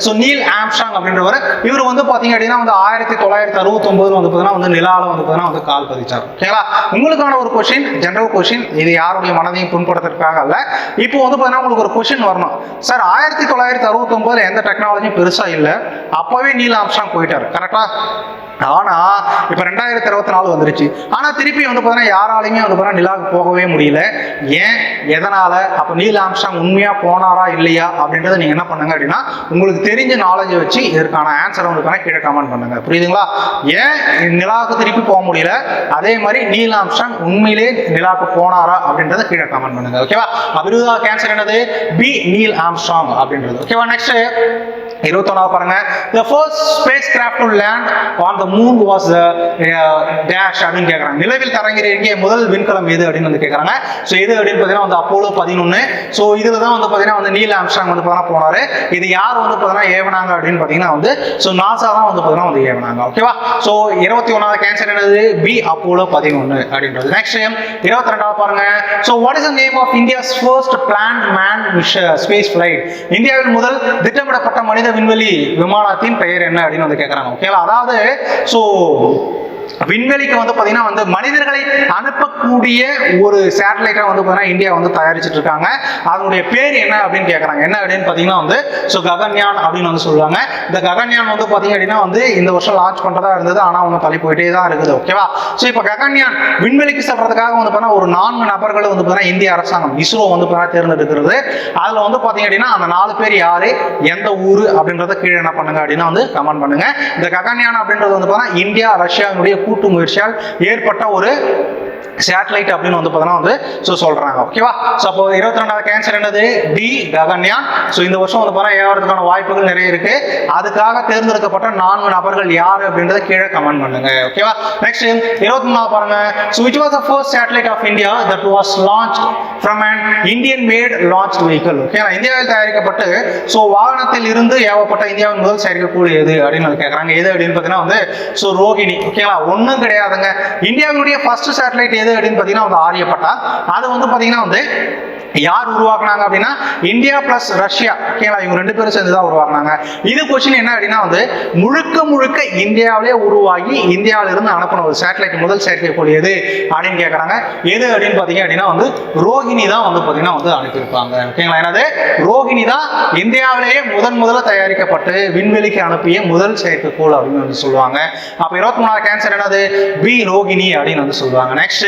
ஸோ நீல் ஆம்ஸ்டாங் அப்படின்றவர். இவர் வந்து பார்த்தீங்க அப்படின்னா வந்து ஆயிரத்தி தொள்ளாயிரத்தி அறுபத்தொம்போதுல வந்து பார்த்தீங்கன்னா வந்து நிலாவில் வந்து பார்த்தீங்கன்னா வந்து கால் பதிச்சார். ஓகேங்களா உங்களுக்கான ஒரு கொஸ்டின் ஜென்ரல் கொஸ்டின் இது யாருடைய மனதையும் புண்படுத்துறதுக்காக அல்ல. இப்போ வந்து பார்த்தீங்கன்னா உங்களுக்கு ஒரு கொஸ்டின் வரணும். சார் ஆயிரத்தி தொள்ளாயிரத்தி அறுபத்தொம்போதில் எந்த டெக்னாலஜியும் பெருசா இல்லை. அப்பவே நீல் ஆம்ஸ்டாங் போயிட்டார். கரெக்டா ஆனா இப்ப ரெண்டாயிரத்தி இருபத்தி நாலு வந்துருச்சு. ஆனா திருப்பி வந்து பார்த்தீங்கன்னா யாராலையுமே வந்து பார்த்தீங்கன்னா நிலாவுக்கு போகவே முடியல. ஏன்? எதனால? அப்ப நீல் ஆம்ஸ்டாங் உண்மையா போனாரா இல்லையா? அப்படின்றத நீங்க என்ன பண்ணுங்க அப்படின்னா உங்களுக்கு தெரிஞ்ச நாலேஜை வச்சு இதற்கான ஆன்சரை வந்து கீழே கமெண்ட் பண்ணுங்க. புரியுதுங்களா? ஏன் நிலாவுக்கு திருப்பி போக முடியல? அதே மாதிரி நீல் ஆம்ஸ்டாங் உண்மையிலே நிலாவுக்கு போனாரா அப்படின்றத கீழே கமெண்ட் பண்ணுங்க. ஓகேவா அபிருதா கேன்சர் என்னது? பி நீல் ஆம்ஸ்டாங் அப்படின்றது. ஓகேவா நெக்ஸ்ட் இருபத்தொன்னாவது பாருங்க. The first spacecraft to land on the moon was dash அப்படின்னு கேட்குறாங்க நிலவில் தரங்கிற முதல் விண்கலம் எது அப்படின்னு வந்து கேட்குறாங்க ஸோ எது அப்படின்னு பார்த்தீங்கன்னா வந்து அப்போலோ பதினொன்று ஸோ இதில் தான் வந்து பார்த்தீங்கன்னா வந்து நீல் ஆம்ஸ்டாங் வந்து பார்த்தீங்கன்னா போனாரு. இது யார் வந்து பார்த்தீங்கன்னா ஏவனாங்க அப்படின்னு பார்த்தீங்கன்னா வந்து ஸோ நாசா தான் வந்து பார்த்தீங்கன்னா வந்து ஏவனாங்க. ஓகேவா ஸோ இருபத்தி ஒன்றாவது கேன்சர் என்னது? பி அப்போலோ பதினொன்று அப்படின்றது. நெக்ஸ்ட் இருபத்தி ரெண்டாவது பாருங்க. So what is the name of India's first plan man space flight இந்தியாவில் முதல் திட்டமிடப்பட்ட மனித விண்வெளி விமானத்தின் பெயர் என்ன அப்படின்னு வந்து கேட்குறாங்க ஓகேங்களா அதாவது ஸோ விண்வெளிக்கு வந்து பார்த்தீங்கன்னா வந்து மனிதர்களை அனுப்பக்கூடிய ஒரு சேட்டலைட்டை வந்து பார்த்தீங்கன்னா இந்தியா வந்து தயாரிச்சுட்டு இருக்காங்க அதனுடைய பேர் என்ன அப்படின்னு கேட்குறாங்க என்ன அப்படின்னு பார்த்தீங்கன்னா வந்து ஸோ ககன்யான் அப்படின்னு வந்து சொல்லுவாங்க. இந்த ககன்யான் வந்து பார்த்தீங்க அப்படின்னா வந்து இந்த வருஷம் லான்ச் பண்ணுறதா இருந்தது ஆனால் அவங்க தள்ளி போயிட்டே தான் இருக்குது ஓகேவா ஸோ இப்போ ககன்யான் விண்வெளிக்கு செல்றதுக்காக வந்து பார்த்தீங்கன்னா ஒரு நான்கு நபர்கள் வந்து பார்த்தீங்கன்னா இந்திய அரசாங்கம் இஸ்ரோ வந்து பார்த்தீங்கன்னா தேர்ந்தெடுக்கிறது. அதில் வந்து பார்த்தீங்க அப்படின்னா அந்த நாலு பேர் யாரு எந்த ஊர் அப்படின்றத கீழே என்ன பண்ணுங்க அப்படின்னா வந்து கமெண்ட் பண்ணுங்க. இந்த ககன்யான் அப்படின்றது வந்து பார்த்தீங்கன்னா இந்தியா ரஷ்யாவுடைய கூட்டு முயற்சியால் ஏற்பட்ட ஒரு சேட்டலைட் அப்படின்னு வந்து பார்த்தீங்கன்னா வந்து ஸோ சொல்கிறாங்க ஓகேவா ஸோ அப்போ இருபத்தி ரெண்டாவது கேன்சர் என்னது? டி ககன்யான் ஸோ இந்த வருஷம் வந்து பார்த்தா ஏறதுக்கான வாய்ப்புகள் நிறைய இருக்கு. அதுக்காக தேர்ந்தெடுக்கப்பட்ட நான்கு நபர்கள் யார் அப்படின்றத கீழே கமெண்ட் பண்ணுங்க ஓகேவா நெக்ஸ்ட் இருபத்தி மூணாவது பாருங்க. So which was the first satellite of India that was launch from and Indian made launch vehicle ஓகேங்களா இந்தியாவில் தயாரிக்கப்பட்டு ஸோ வாகனத்தில் இருந்து ஏவப்பட்ட இந்தியாவின் முதல் செயற்கைக்கோள் எது அப்படின்னு கேட்குறாங்க எது அப்படின்னு பார்த்தீங்கன்னா வந்து ஸோ ரோகிணி ஓகேங்களா ஒன்றும் கிடையாதுங்க. இந்தியாவினுடைய ஃபர்ஸ்ட் சேட்டலைட் எது அப்படின்னு பார்த்தீங்கன்னா வந்து ஆரியப்பட்டா. அது வந்து பார்த்தீங்கன்னா வந்து யார் உருவாக்குனாங்க அப்படின்னா இந்தியா பிளஸ் ரஷ்யா. ஓகேங்களா இவங்க ரெண்டு பேரும் சேர்ந்து தான் உருவாக்குனாங்க. இது கொஸ்டின் என்ன அப்படின்னா வந்து முழுக்க முழுக்க இந்தியாவிலே உருவாகி இந்தியாவில இருந்து அனுப்பின ஒரு சேட்டலைட் முதல் செயற்கைக்கோள் எது அப்படின்னு கேட்குறாங்க எது அப்படின்னு பார்த்தீங்க அப்படின்னா வந்து ரோஹிணி தான் வந்து பார்த்தீங்கன்னா வந்து அனுப்பியிருப்பாங்க. ஓகேங்களா என்னது? ரோஹிணி தான் இந்தியாவிலேயே முதன் முதல்ல தயாரிக்கப்பட்டு விண்வெளிக்கு அனுப்பிய முதல் செயற்கைக்கோள் அப்படின்னு வந்து சொல்லுவாங்க. அப்போ இருபத்தி மூணாவது கேன்சர் என்னது? பி ரோகிணி அப்படின்னு வந்து சொல்லுவாங்க. நெக்ஸ்ட்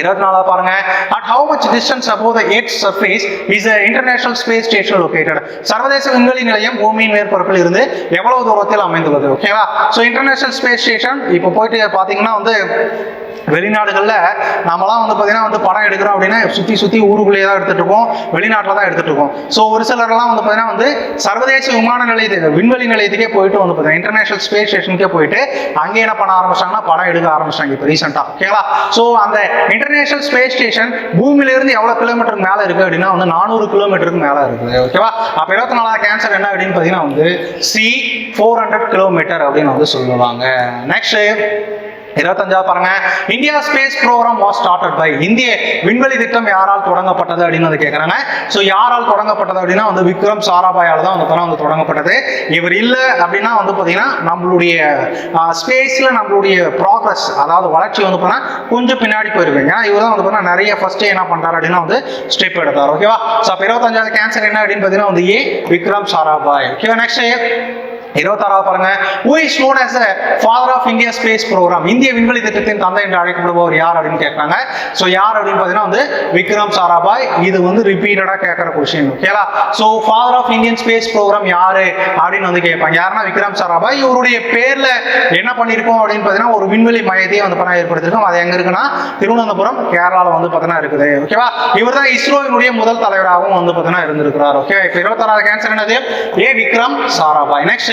இருபத்தி நாலா பாருங்க. At how much distance above the earth surface is international space station located? சர்வதேச விண்வெளி நிலையம் பூமியின் மேற்பரப்பில் இருந்து எவ்வளவு தூரத்தில் அமைந்துள்ளது? ஓகேவா ஸோ இன்டர்நேஷனல் ஸ்பேஸ் ஸ்டேஷன் இப்போ போயிட்டு பார்த்தீங்கன்னா வந்து வெளிநாடுகளில் நம்மலாம் வந்து பார்த்தீங்கன்னா வந்து படம் எடுக்கிறோம் அப்படின்னா சுற்றி சுற்றி ஊருக்குள்ளேயே தான் எடுத்துகிட்டு இருக்கோம். வெளிநாட்டில் தான் எடுத்துகிட்டு இருக்கோம். ஸோ ஒரு சிலர்லாம் வந்து பார்த்தீங்கன்னா வந்து சர்வதேச விமான நிலையத்துக்கு விண்வெளி நிலையத்துக்கே போயிட்டு வந்து பார்த்தீங்கன்னா இன்டர்நேஷனல் ஸ்பேஸ் ஸ்டேஷனுக்கே போயிட்டு அங்கே என்ன பண்ண ஆரம்பிச்சாங்கன்னா படம் எடுக்க ஆரம்பிச்சாங்க இப்போ ரீசெண்டாக ஓகேங்களா ஸோ அந்த இன்டர்நேஷனல் ஸ்பேஸ் ஸ்டேஷன் பூமியிலிருந்து எவ்வளோ கிலோமீட்டருக்கு மேலே இருக்குது அப்படின்னா வந்து நானூறு கிலோமீட்டருக்கு மேலே இருக்குது ஓகேவா அப்போ இருபத்தி நாலாவது கேன்சர் என்ன அப்படின்னு பார்த்தீங்கன்னா வந்து சி ஃபோர் ஹண்ட்ரட் கிலோமீட்டர் அப்படின்னு வந்து சொல்லுவாங்க. நெக்ஸ்ட் இருபத்தஞ்சாவது பாருங்க. India space programme was started by இந்திய விண்வெளி திட்டம் யாரால் தொடங்கப்பட்டது அப்படின்னு வந்து கேட்குறாங்க ஸோ யாரால் தொடங்கப்பட்டது அப்படின்னா வந்து விக்ரம் சாராபாயால் தான் வந்து படம் வந்து தொடங்கப்பட்டது. இவர் இல்லை அப்படின்னா வந்து பார்த்தீங்கன்னா நம்மளுடைய ஸ்பேஸில் நம்மளுடைய ப்ராக்ரஸ் அதாவது வளர்ச்சி வந்து பார்த்தீங்கன்னா கொஞ்சம் பின்னாடி போயிருக்கும் ஏன்னா இவர் தான் வந்து பார்த்தீங்கன்னா நிறைய ஃபர்ஸ்ட் என்ன பண்ணுறாரு அப்படின்னா வந்து ஸ்டெப் எடுத்தார். ஓகேவா ஸோ இருபத்தஞ்சாவது கேன்சர் என்ன அப்படின்னு பார்த்தீங்கன்னா வந்து ஏ விக்ரம் சாராபாய். ஓகேவா நெக்ஸ்ட் இருபத்தாறாவது பாருங்க. Who is known as father of of space programme இந்திய விண்வெளி திட்டத்தின் தந்தை என்று அழைக்கப்படுபவர் யார் அப்படின்னு கேட்கறாங்க. ஸோ யார் அப்படின்னு பார்த்தீங்கன்னா வந்து விக்ரம் சாராபாய். இது வந்து ரிப்பீட்டடாக கேட்குற question ஓகேலா so father of Indian space programme யாரு அப்படின்னு வந்து கேட்பாங்க. யாருன்னா விக்ரம் சாராபாய். இவருடைய பேர்ல என்ன பண்ணியிருக்கோம் அப்படின்னு பார்த்தீங்கன்னா ஒரு விண்வெளி மையத்தையே வந்து பண்ண ஏற்படுத்திருக்கோம் அது எங்க இருக்குன்னா திருவனந்தபுரம் கேரளாவில் வந்து பார்த்தீங்கன்னா இருக்குது. ஓகேவா இவர் தான் இஸ்ரோவினுடைய முதல் தலைவராகவும் வந்து பார்த்தீங்கன்னா இருந்திருக்கிறார். ஓகே இப்போ இருபத்தாறாவது கேன்சர் என்னது? ஏ விக்ரம் சாராபாய். நெக்ஸ்ட்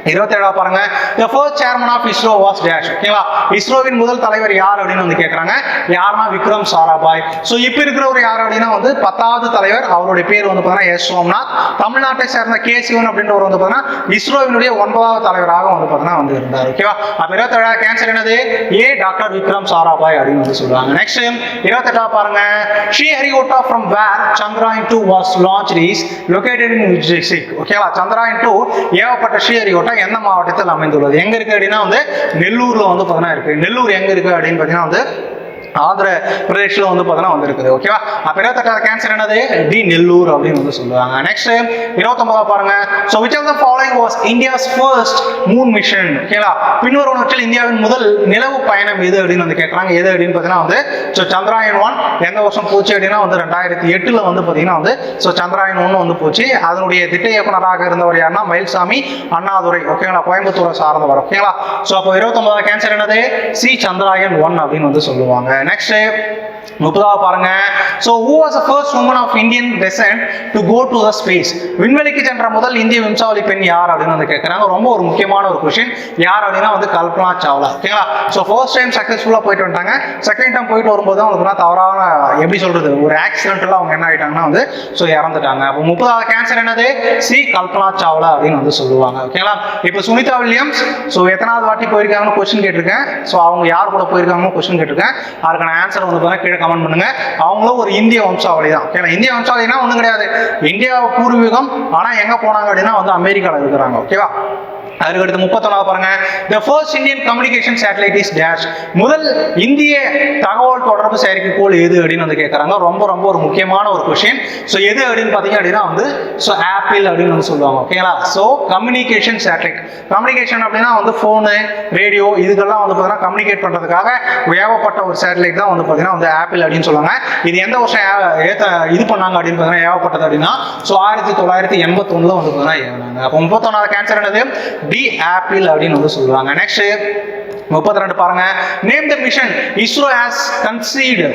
இருபத்தேழா பாருங்க. The first chairman of ISRO was dash ஓகேவா இஸ்ரோவின் முதல் தலைவர் யார் அப்படின்னு வந்து கேட்குறாங்க யாருன்னா விக்ரம் சாராபாய். ஸோ இப்போ இருக்கிறவர் யார் அப்படின்னா வந்து பத்தாவது தலைவர். அவருடைய பேர் வந்து பார்த்தீங்கன்னா எஸ் சோம்நாத். தமிழ்நாட்டை சேர்ந்த கே சிவன் அப்படின்றவர் வந்து பார்த்தீங்கன்னா இஸ்ரோவினுடைய ஒன்பதாவது தலைவராக வந்து பார்த்தீங்கன்னா வந்து இருந்தார். ஓகேவா அப்போ இருபத்தேழா கேன்சர் என்னது? ஏ டாக்டர் விக்ரம் சாராபாய் அப்படின்னு வந்து சொல்லுவாங்க நெக்ஸ்ட் இருபத்தெட்டா பாருங்க. Sriharikota from where Chandrayaan two was launch is located in district ஓகேவா சந்திராயன் டூ ஏவப்பட்ட ஸ்ரீஹரிகோட்டா எந்த மாவட்டத்தில் அமைந்துள்ளது? எங்க இருக்கு அப்படின்னா வந்து நெல்லூர்ல வந்து பார்த்தீங்கன்னா இருக்கு. நெல்லூர் எங்க இருக்கு அப்படின்னு பார்த்தீங்கன்னா வந்து ஆந்திர பிரதேஷ்ல வந்து பார்த்தோன்னா வந்து இருக்குது ஓகேவா அப்போ இருபத்தெட்டாவது கேன்சர் என்னது? டி நெல்லூர் அப்படின்னு வந்து சொல்லுவாங்க. நெக்ஸ்ட் இருபத்தொன்பதாவது பாருங்க. So which of the following was India's first moon mission ஓகேங்களா பின்வருவனவற்றில் இந்தியாவின் முதல் நிலவு பயணம் எது அப்படின்னு வந்து கேட்குறாங்க எது அப்படின்னு பார்த்தீங்கன்னா வந்து ஸோ சந்திராயன் ஒன் எந்த வருஷம் போச்சு அப்படின்னா வந்து ரெண்டாயிரத்தி எட்டில் வந்து பார்த்தீங்கன்னா வந்து ஸோ சந்திராயன் ஒன்று வந்து போச்சு. அதனுடைய திட்ட இயக்குனராக இருந்தவர் யாருன்னா மயில்சாமி அண்ணாதுரை. ஓகேங்களா கோயம்புத்தூரை சார்ந்தவர். ஓகேங்களா ஸோ அப்போ இருபத்தொன்பதாவது கேன்சர் என்னது? சி. சந்திராயன் ஒன் அப்படின்னு வந்து சொல்லுவாங்க. நெக்ஸ்ட் முப்பதாவது பாருங்க. So who was the first woman of Indian descent to go to the space விண்வெளிக்கு சென்ற முதல் இந்திய வம்சாவளி பெண் யார் அப்படின்னு வந்து கேட்குறாங்க ரொம்ப ஒரு முக்கியமான ஒரு கொஷின் யார் அப்படின்னா வந்து கல்பனா சாவ்லா. ஓகேங்களா ஸோ ஃபர்ஸ்ட் டைம் சக்ஸஸ்ஃபுல்லாக போயிட்டு வந்துட்டாங்க. செகண்ட் டைம் போயிட்டு வரும்போது தான் வந்து தவறான எப்படி சொல்றது ஒரு ஆக்சிடென்ட்ல அவங்க என்ன ஆயிட்டாங்கன்னா வந்து ஸோ இறந்துட்டாங்க. அப்போ முப்பதாவது கேன்சர் என்னது? சி. கல்பனா சாவ்லா அப்படின்னு வந்து சொல்லுவாங்க. ஓகேங்களா இப்போ சுனிதா வில்லியம்ஸ் ஸோ எத்தனாவது வாட்டி போயிருக்காங்கன்னு கொஸ்டின் கேட்டிருக்கேன். ஸோ அவங்க யார் கூட போயிருக்காங்கன்னு கொஸ்டின் கேட்டிருக்கேன். அதுக்கான ஆன்சர் வந்து பார்த்தீங்கன்னா கீழே கமெண்ட் பண்ணுங்க. அவங்களும் ஒரு இந்திய வம்சாவளி தான். ஓகேங்களா இந்திய வம்சாவளினா ஒன்றும் கிடையாது. இந்தியா பூர்வீகம் ஆனால் எங்கே போனாங்க அப்படின்னா வந்து அமெரிக்காவில் இருக்கிறாங்க ஓகேவா அதுக்கடுத்து முப்பத்தொன்னாவது பாருங்க. The first Indian communication satellite is dash முதல் இந்திய தகவல் தொடர்பு செயற்கைக்கோள் எது அப்படின்னு வந்து கேட்குறாங்க ரொம்ப ரொம்ப ஒரு முக்கியமான ஒரு கொஷின் ஸோ எது அப்படின்னு பார்த்தீங்க அப்படின்னா வந்து ஸோ ஆப்பிள் அப்படின்னு வந்து சொல்லுவாங்க. ஓகேங்களா ஸோ கம்யூனிகேஷன் சேட்டலைட் கம்யூனிகேஷன் அப்படின்னா வந்து ஃபோனு ரேடியோ இதுக்கெல்லாம் வந்து பார்த்தீங்கன்னா கம்யூனிகேட் பண்ணுறதுக்காக ஏவப்பட்ட ஒரு சேட்டலைட் தான் வந்து பார்த்தீங்கன்னா வந்து ஆப்பிள் அப்படின்னு சொல்லுவாங்க. இது எந்த வருஷம் ஏ- ஏத்த இது பண்ணாங்க அப்படின்னு பார்த்தீங்கன்னா ஏவப்பட்டது அப்படின்னா ஸோ ஆயிரத்தி தொள்ளாயிரத்தி எண்பத்தொன்னில் வந்து பார்த்தீங்கன்னா ஏவினாங்க. அப்போ முப்பத்தொன்னாவது கேன்சர் என்னது? டி ஆப்பிள் அப்படின்னு வந்து சொல்லுவாங்க. நெக்ஸ்ட் முப்பத்தி ரெண்டு பாருங்க. Name the mission ISRO has conceived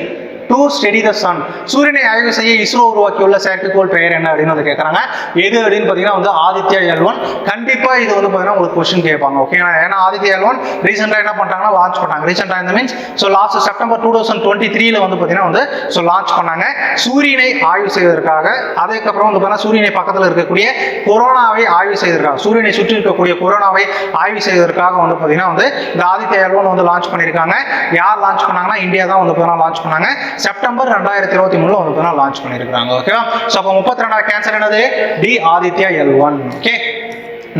to study the sun சூரியனை ஆய்வு செய்ய இஸ்ரோ உருவாக்கியுள்ள செயற்கைக்கோள் பெயர் என்ன அப்படின்னு வந்து கேட்குறாங்க எது அப்படின்னு பார்த்தீங்கன்னா வந்து ஆதித்யா எல்வன். கண்டிப்பாக இது வந்து பார்த்தீங்கன்னா உங்களுக்கு கொஸ்டின் கேட்பாங்க ஓகே ஏன்னா ஆதித்யா எல்வன் ரீசெண்டாக என்ன பண்ணுறாங்கன்னா லான்ச் பண்ணாங்க. ரீசெண்டாக இந்த means so last September two thousand twenty த்ரீல வந்து பார்த்தீங்கன்னா வந்து ஸோ லான்ச் பண்ணாங்க. சூரியனை ஆய்வு செய்வதற்காக அதுக்கப்புறம் வந்து பார்த்தீங்கன்னா சூரியனை பக்கத்தில் இருக்கக்கூடிய கொரோனாவை ஆய்வு செய்திருக்காங்க சூரியனை சுற்றி இருக்கக்கூடிய கொரோனாவை ஆய்வு செய்வதற்காக வந்து பார்த்தீங்கன்னா வந்து இந்த ஆதித்யா எல் வந்து லான்ச் பண்ணியிருக்காங்க. யார் லான்ச் பண்ணாங்கன்னா இந்தியா தான் வந்து பார்த்தீங்கன்னா லான்ச் பண்ணாங்க. செப்டம்பர் ரெண்டாயிரத்தி இருபத்தி மூணுல வந்து தான் லான்ச் பண்ணியிருக்காங்க ஓகேவா ஸோ அப்போ முப்பத்தி ரெண்டாவது கேன்சர் என்னது? D Aditya L one okay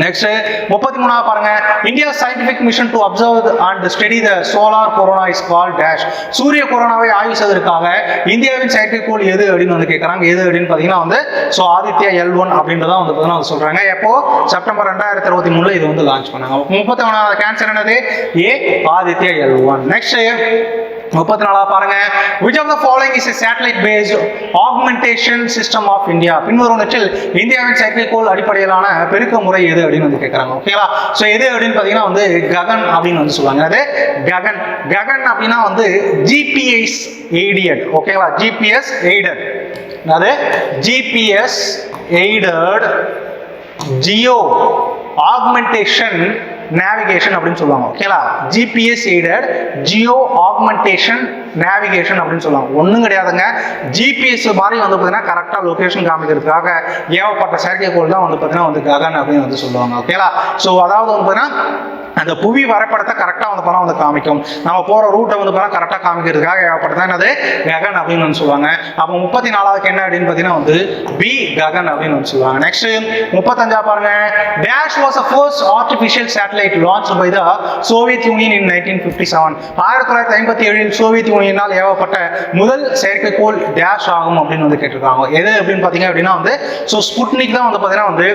next முப்பத்தி மூணாவது பாருங்க. India scientific mission to observe and study the solar corona is call dash சூரிய கொரோனாவை ஆய்வு செய்வதற்காக இந்தியாவின் செயற்கைக்கோள் எது அப்படின்னு வந்து கேட்குறாங்க எது அப்படின்னு பார்த்தீங்கன்னா வந்து ஸோ ஆதித்யா எல் ஒன் அப்படின்றத வந்து பார்த்தீங்கன்னா வந்து சொல்றாங்க. எப்போ? செப்டம்பர் ரெண்டாயிரத்தி இருபத்தி மூணுல இது வந்து லான்ச் பண்ணாங்க. முப்பத்தி மூணாவது கேன்சர் என்னது? A Aditya L one next முப்பத்தி நாலா பாருங்க. Which of the following is satellite based augmentation system of India பின்வரும் பின்வருவனற்றில் இந்தியாவின் செயற்கைக்கோள் அடிப்படையிலான பெருக்க முறை எது அப்படின்னு வந்து கேட்குறாங்க ஓகேங்களா ஸோ எது அப்படின்னு பார்த்தீங்கன்னா வந்து ககன் அப்படின்னு வந்து சொல்லுவாங்க. அது ககன். ககன் அப்படின்னா வந்து ஜிபிஎஸ் எய்டியட் ஓகேங்களா ஜிபிஎஸ் எய்டட் அது GPS aided geo augmentation navigation அப்படின்னு சொல்லுவாங்க ஓகேங்களா GPS aided geo augmentation navigation அப்படின்னு சொல்லுவாங்க. ஒன்றும் கிடையாதுங்க. ஜிபிஎஸ் மாதிரி வந்து பார்த்தீங்கன்னா கரெக்டாக லொக்கேஷன் காமிக்கிறதுக்காக ஏவப்பட்ட செயற்கைக்கோள் தான் வந்து பார்த்தீங்கன்னா வந்து ககன் அப்படின்னு வந்து சொல்லுவாங்க. ஓகேங்களா ஸோ அதாவது வந்து பார்த்தீங்கன்னா அந்த புவி வரைபடத்தை கரெக்டாக வந்து பணம் வந்து காமிக்கும். நம்ம போகிற ரூட்டை வந்து பார்த்தா கரெக்டாக காமிக்கிறதுக்காக ஏகப்பட்டது என்னது? ககன் அப்படின்னு வந்து சொல்லுவாங்க. அப்போ முப்பத்தி நாலாவதுக்கு என்ன அப்படின்னு பார்த்தீங்கன்னா வந்து பி ககன் அப்படின்னு வந்து சொல்லுவாங்க. நெக்ஸ்ட் முப்பத்தஞ்சா பாருங்க. Dash was a first artificial satellite launch by the Soviet Union in nineteen fifty seven ஆயிரத்தி தொள்ளாயிரத்தி ஐம்பத்தி ஏழில் சோவியத் பூமியினால் ஏவப்பட்ட முதல் செயற்கைக்கோள் டேஷ் ஆகும் அப்படின்னு வந்து கேட்டிருக்காங்க. எது அப்படின்னு பார்த்தீங்க அப்படின்னா வந்து ஸோ ஸ்புட்னிக் தான் வந்து பார்த்தீங்கன்னா வந்து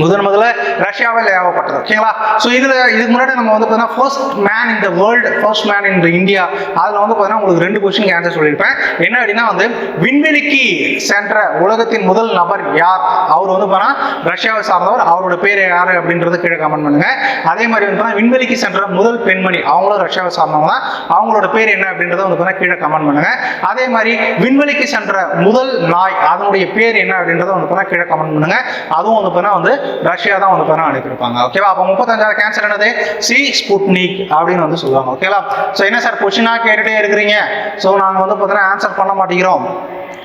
முதன் முதல்ல ரஷ்யாவில் ஏவப்பட்டது ஓகேங்களா ஸோ இதில் இதுக்கு முன்னாடி நம்ம வந்து பார்த்தீங்கன்னா first man in the world first man in the India அதில் வந்து பார்த்தீங்கன்னா உங்களுக்கு ரெண்டு கொஸ்டின் ஆன்சர் சொல்லியிருப்பேன். என்ன அப்படின்னா வந்து விண்வெளிக்கு சென்ற உலகத்தின் முதல் நபர் யார்? அவர் வந்து பார்த்தீங்கன்னா ரஷ்யாவை சார்ந்தவர் அவரோட பேர் யார் அப்படின்றது கீழே கமெண்ட் பண்ணுங்க. அதே மாதிரி வந்து பார்த்தீங்கன்னா விண்வெளிக்கு சென்ற முதல் பெண்மணி அவங்களும் ரஷ்யாவை சார்ந்தவங்க தான். அவங்களோட பேர் என்ன அப்படின்றத வந்து பார்த்தீங்கன்னா கீழே கமெண்ட் பண்ணுங்க. அதே மாதிரி விண்வெளிக்கு சென்ற முதல் நாய் அதனுடைய பேர் என்ன அப்படின்றத வந்து பார்த்தீங்கன்னா கீழே கமெண்ட் பண்ணுங்க. அதுவும் வந்து பார்த்தீங்கன்னா வந்து ரஷ்யா தான் ஒன்று பார்த்தீங்கன்னா அனுப்பியிருப்பாங்க ஓகேவா அப்போ முப்பத்தஞ்சாவது கேன்சர் என்னது? சி ஸ்புட்னிக் அப்படின்னு வந்து சொல்லுவாங்க ஓகேவா ஸோ என்ன சார் கொஷினாக கேட்டுகிட்டே இருக்கிறீங்க. ஸோ நாங்கள் வந்து பார்த்தீங்கன்னா ஆன்சர் பண்ண மாட்டேங்கிறோம்.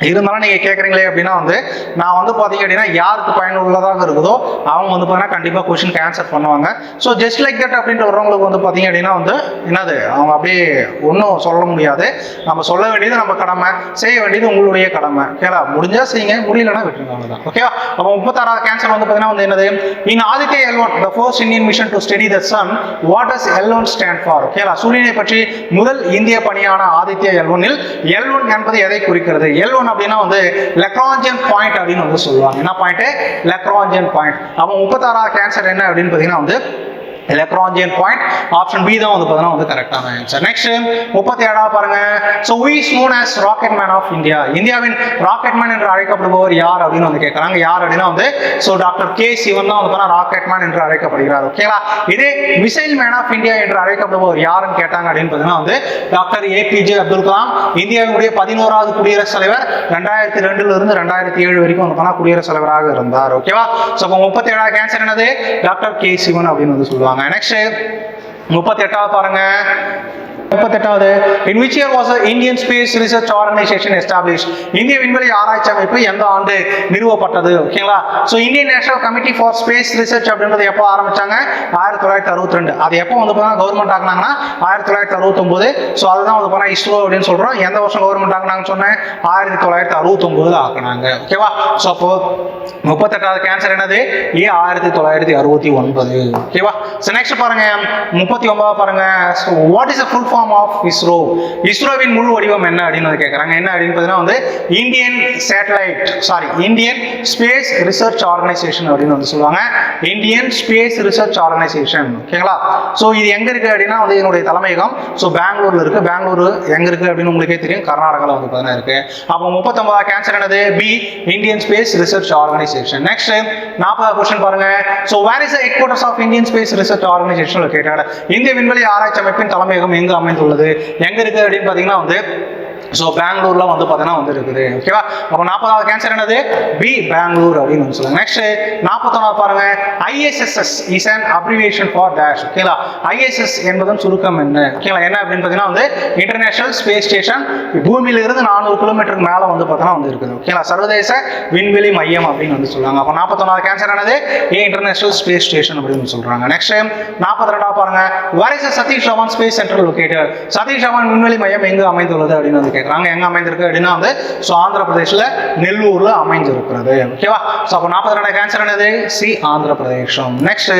இருந்தாலும் நீங்கள் கேட்குறீங்களே அப்படின்னா வந்து நான் வந்து பார்த்தீங்க அப்படின்னா யாருக்கு பயனுள்ளதாக இருக்குதோ அவங்க வந்து பார்த்தீங்கன்னா கண்டிப்பாக கொஷினுக்கு ஆன்சர் பண்ணுவாங்க. ஸோ ஜஸ்ட் லைக் தட் அப்படின்ட்டு வரவங்களுக்கு வந்து பார்த்தீங்க அப்படின்னா வந்து என்னது அவங்க அப்படியே ஒன்றும் சொல்ல முடியாது. நம்ம சொல்ல வேண்டியது நம்ம கடமை செய்ய வேண்டியது உங்களுடைய கடமை. கேடா முடிஞ்சா செய்யுங்க முடியலன்னா விட்டுருங்க ஓகேவா அப்போ முப்பத்தாறாவது கேன்சர் வந்து பார்த்தீங்கன்னா வந்து என்னது? In Aditya L one the first Indian mission to study the sun what is L one stand for ஓகேவா சூரியனை பற்றி முதல் இந்திய பணியான ஆதித்ய எல்வனில் எல்வன் என்பது எதை குறிக்கிறது? எல்ஒன் அப்படின்னா வந்து லெக்ரான்ஜியன் பாயிண்ட் அப்படின்னு வந்து சொல்லுவாங்க. என்ன பாயிண்ட் லெக்ரான்ஜியன் பாயிண்ட் அப்போ முப்பத்தாறாவது கேன்சர் என்ன அப்படின்னு பார்த்தீங்கன்னா வந்து எலக்ட்ரான்ஜியன் பாயிண்ட் ஆப்ஷன் பி தான் வந்து பார்த்தீங்கன்னா வந்து கரெக்டான ஆன்சர் நெக்ஸ்ட் முப்பத்தி ஏழாவது பாருங்க. So we known as rocket man of India இந்தியாவின் ராக்கெட் மேன் என்று அழைக்கப்படுபவர் யார் அப்படின்னு வந்து கேட்குறாங்க. யார் அப்படின்னா வந்து ஸோ டாக்டர் கே சிவன் தான் வந்து பார்த்தீங்கன்னா ராக்கெட் மேன் என்று அழைக்கப்படுகிறார். ஓகேவா இதே மிசைல் மேன் ஆஃப் இந்தியா என்று அழைக்கப்படுபவர் யாருன்னு கேட்டாங்க அப்படின்னு பார்த்தீங்கன்னா வந்து டாக்டர் ஏபிஜே அப்துல் கலாம். இந்தியாவினுடைய பதினோராவது குடியரசுத் தலைவர். ரெண்டாயிரத்தி ரெண்டுல இருந்து ரெண்டாயிரத்தி ஏழு வரைக்கும் வந்து பார்த்தீங்கன்னா குடியரசுத் தலைவராக இருந்தார். ஓகேவா ஸோ முப்பத்தி ஏழாவது கேன்சர் என்னது? டாக்டர் கே சிவன் அப்படின்னு வந்து சொல்லுவாங்க. நெக்ஸ்ட் முப்பத்தி எட்டாவது பாருங்க. முப்பத்தெட்டாவது in which year was Indian Space Research Organisation establish இந்திய விண்வெளி ஆராய்ச்சி அமைப்பு எந்த ஆண்டு நிறுவப்பட்டது? ஓகேங்களா so Indian National Committee for Space Research அப்படின்றது எப்போ ஆரம்பிச்சாங்க? ஆயிரத்தி தொள்ளாயிரத்தி அறுபத்தி ரெண்டு. அது எப்போ வந்து பார்த்தா கவர்மெண்ட் ஆகினாங்கன்னா ஆயிரத்தி தொள்ளாயிரத்தி அறுபத்தொம்போது ஸோ அதுதான் வந்து பார்த்தா இஸ்ரோ அப்படின்னு சொல்கிறோம் எந்த வருஷம் கவர்மெண்ட் ஆகினாங்கன்னு சொன்னேன்? ஆயிரத்தி தொள்ளாயிரத்தி அறுபத்தொம்போது ஆக்குனாங்க. ஓகேவா ஸோ அப்போ முப்பத்தெட்டாவது கேன்சர் என்னது? ஏ ஆயிரத்தி தொள்ளாயிரத்தி அறுபத்தி ஒன்பது. ஓகேவா ஸோ நெக்ஸ்ட் பாருங்க. முப்பத்தி ஒன்பதாவது பாருங்க. So what is a full form of ISRO இஸ்ரோவின் முழு வடிவம் என்ன அப்படின்னு கேட்குறாங்க என்ன அப்படின்னு பார்த்தீங்கன்னா வந்து Indian satellite sorry Indian Space Research Organisation அப்படின்னு வந்து சொல்லுவாங்க. இந்தியன் ஸ்பேஸ் ரிசர்ச் ஆர்கனைசேஷன் ஓகேங்களா? ஸோ இது எங்க இருக்கு அப்படின்னா வந்து என்னுடைய தலைமையகம். ஸோ பெங்களூர்ல இருக்கு. பெங்களூர் எங்க இருக்கு அப்படின்னு உங்களுக்கே தெரியும். கர்நாடகாவில் வந்து பார்த்தீங்கன்னா இருக்கு. அப்போ முப்பத்தொன்பதாவது கேன்சர் என்னது? B Indian Space Research Organisation next நாற்பதாவது கொஸ்டின் பாருங்க. So where is headquarters of Indian Space Research Organisation located இந்திய விண்வெளி ஆராய்ச்சி அமைப்பின் தலைமையகம் எங்கு அமைந்துள்ளது? எங்க இருக்கு அப்படின்னு பார்த்தீங்கன்னா வந்து ஸோ பெங்களூர்ல வந்து பார்த்தீங்கன்னா வந்து இருக்குது ஓகேவா அப்போ நாற்பதாவது கேன்சர் என்னது? பி பெங்களூர் அப்படின்னு வந்து சொல்லுங்க. நெக்ஸ்ட் நாற்பத்தொன்னாவது பாருங்க. ISSS is an abbreviation for dash ஓகேங்களா ஐஎஸ்எஸ் என்பதன் சுருக்கம் என்ன? ஓகேங்களா என்ன அப்படின்னு பார்த்தீங்கன்னா வந்து இன்டர்நேஷனல் ஸ்பேஸ் ஸ்டேஷன் பூமியிலிருந்து நானூறு கிலோமீட்டருக்கு மேலே வந்து பார்த்தீங்கன்னா வந்து இருக்குது ஓகேங்களா சர்வதேச விண்வெளி மையம் அப்படின்னு வந்து சொல்றாங்க அப்போ நாற்பத்தொன்னாவது கேன்சர் என்னது? ஏ இன்டர்நேஷனல் ஸ்பேஸ் ஸ்டேஷன் அப்படின்னு சொல்றாங்க. நெக்ஸ்ட் நாற்பத்தி ரெண்டாவது பாருங்க where is Satish Dhawan Space Centre located Satish Dhawan விண்வெளி மையம் எங்கு அமைந்துள்ளது அப்படின்னு வந்து கேட்குறாங்க எங்கே அமைந்திருக்கு அப்படின்னா வந்து ஸோ ஆந்திர பிரதேஷ்ல நெல்லூரில் அமைஞ்சிருக்கிறது ஓகேவா ஸோ அப்போ நாற்பத்தி ரெண்டு கேன்சர் என்னது? சி ஆந்திர பிரதேசம் நெக்ஸ்ட்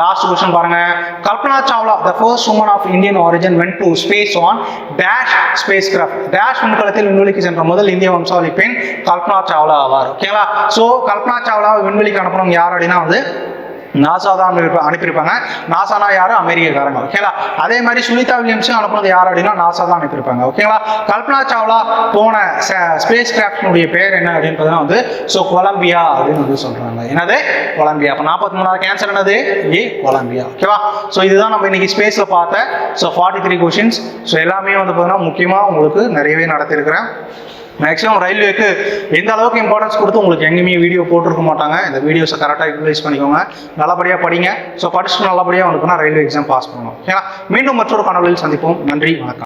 லாஸ்ட் கொஸ்டின் பாருங்க. Kalpana Chawla the first woman of Indian origin went to space on dash spacecraft dash விண்கலத்தில் விண்வெளிக்கு சென்ற முதல் இந்திய வம்சாவளி பெண் கல்பனா சாவ்லா ஆவார். ஓகேவா ஸோ கல்பனா சாவ்லா விண்வெளிக்கு அனுப்பணும் யார் அப்படின்னா வந்து நாசா தான் அனுப்பி- அனுப்பியிருப்பாங்க. நாசானா யாரு? அமெரிக்காரங்க ஓகேங்களா அதே மாதிரி சுனிதா வில்லியம்ஸும் அனுப்புனது யார் அப்படின்னா நாசா தான் அனுப்பியிருப்பாங்க. ஓகேங்களா கல்பனா சாவ்லா போன ஸ்பேஸ் கிராஃப்டினுடைய பேர் என்ன அப்படின்னு பார்த்தீங்கன்னா வந்து ஸோ கொலம்பியா அப்படின்னு வந்து சொல்றாங்க. என்னது? கொலம்பியா. அப்போ நாற்பத்தி மூணாவது கேன்சர் என்னது? ஏ கொலம்பியா. ஓகேவா ஸோ இதுதான் நம்ம இன்னைக்கு ஸ்பேஸில் பார்த்த so forty three questions so எல்லாமே வந்து பார்த்தீங்கன்னா முக்கியமாக உங்களுக்கு நிறையவே நடத்திருக்கிறேன் மேக்ஸிமம் ரயில்வேக்கு எந்த அளவுக்கு இம்பார்ட்டன்ஸ் கொடுத்து உங்களுக்கு எங்கேயுமே வீடியோ போட்டிருக்க மாட்டாங்க. இந்த வீடியோஸை கரெக்டாக யூட்டிலைஸ் பண்ணிக்கோங்க. நல்லபடியாக படிங்க. ஸோ படிச்சுட்டு நல்லபடியாக வந்துக்குன்னா ரயில்வே எக்ஸாம் பாஸ் பண்ணணும் ஏன்னா மீண்டும் மற்றொரு கனவுகளில் சந்திப்போம். நன்றி வணக்கம்.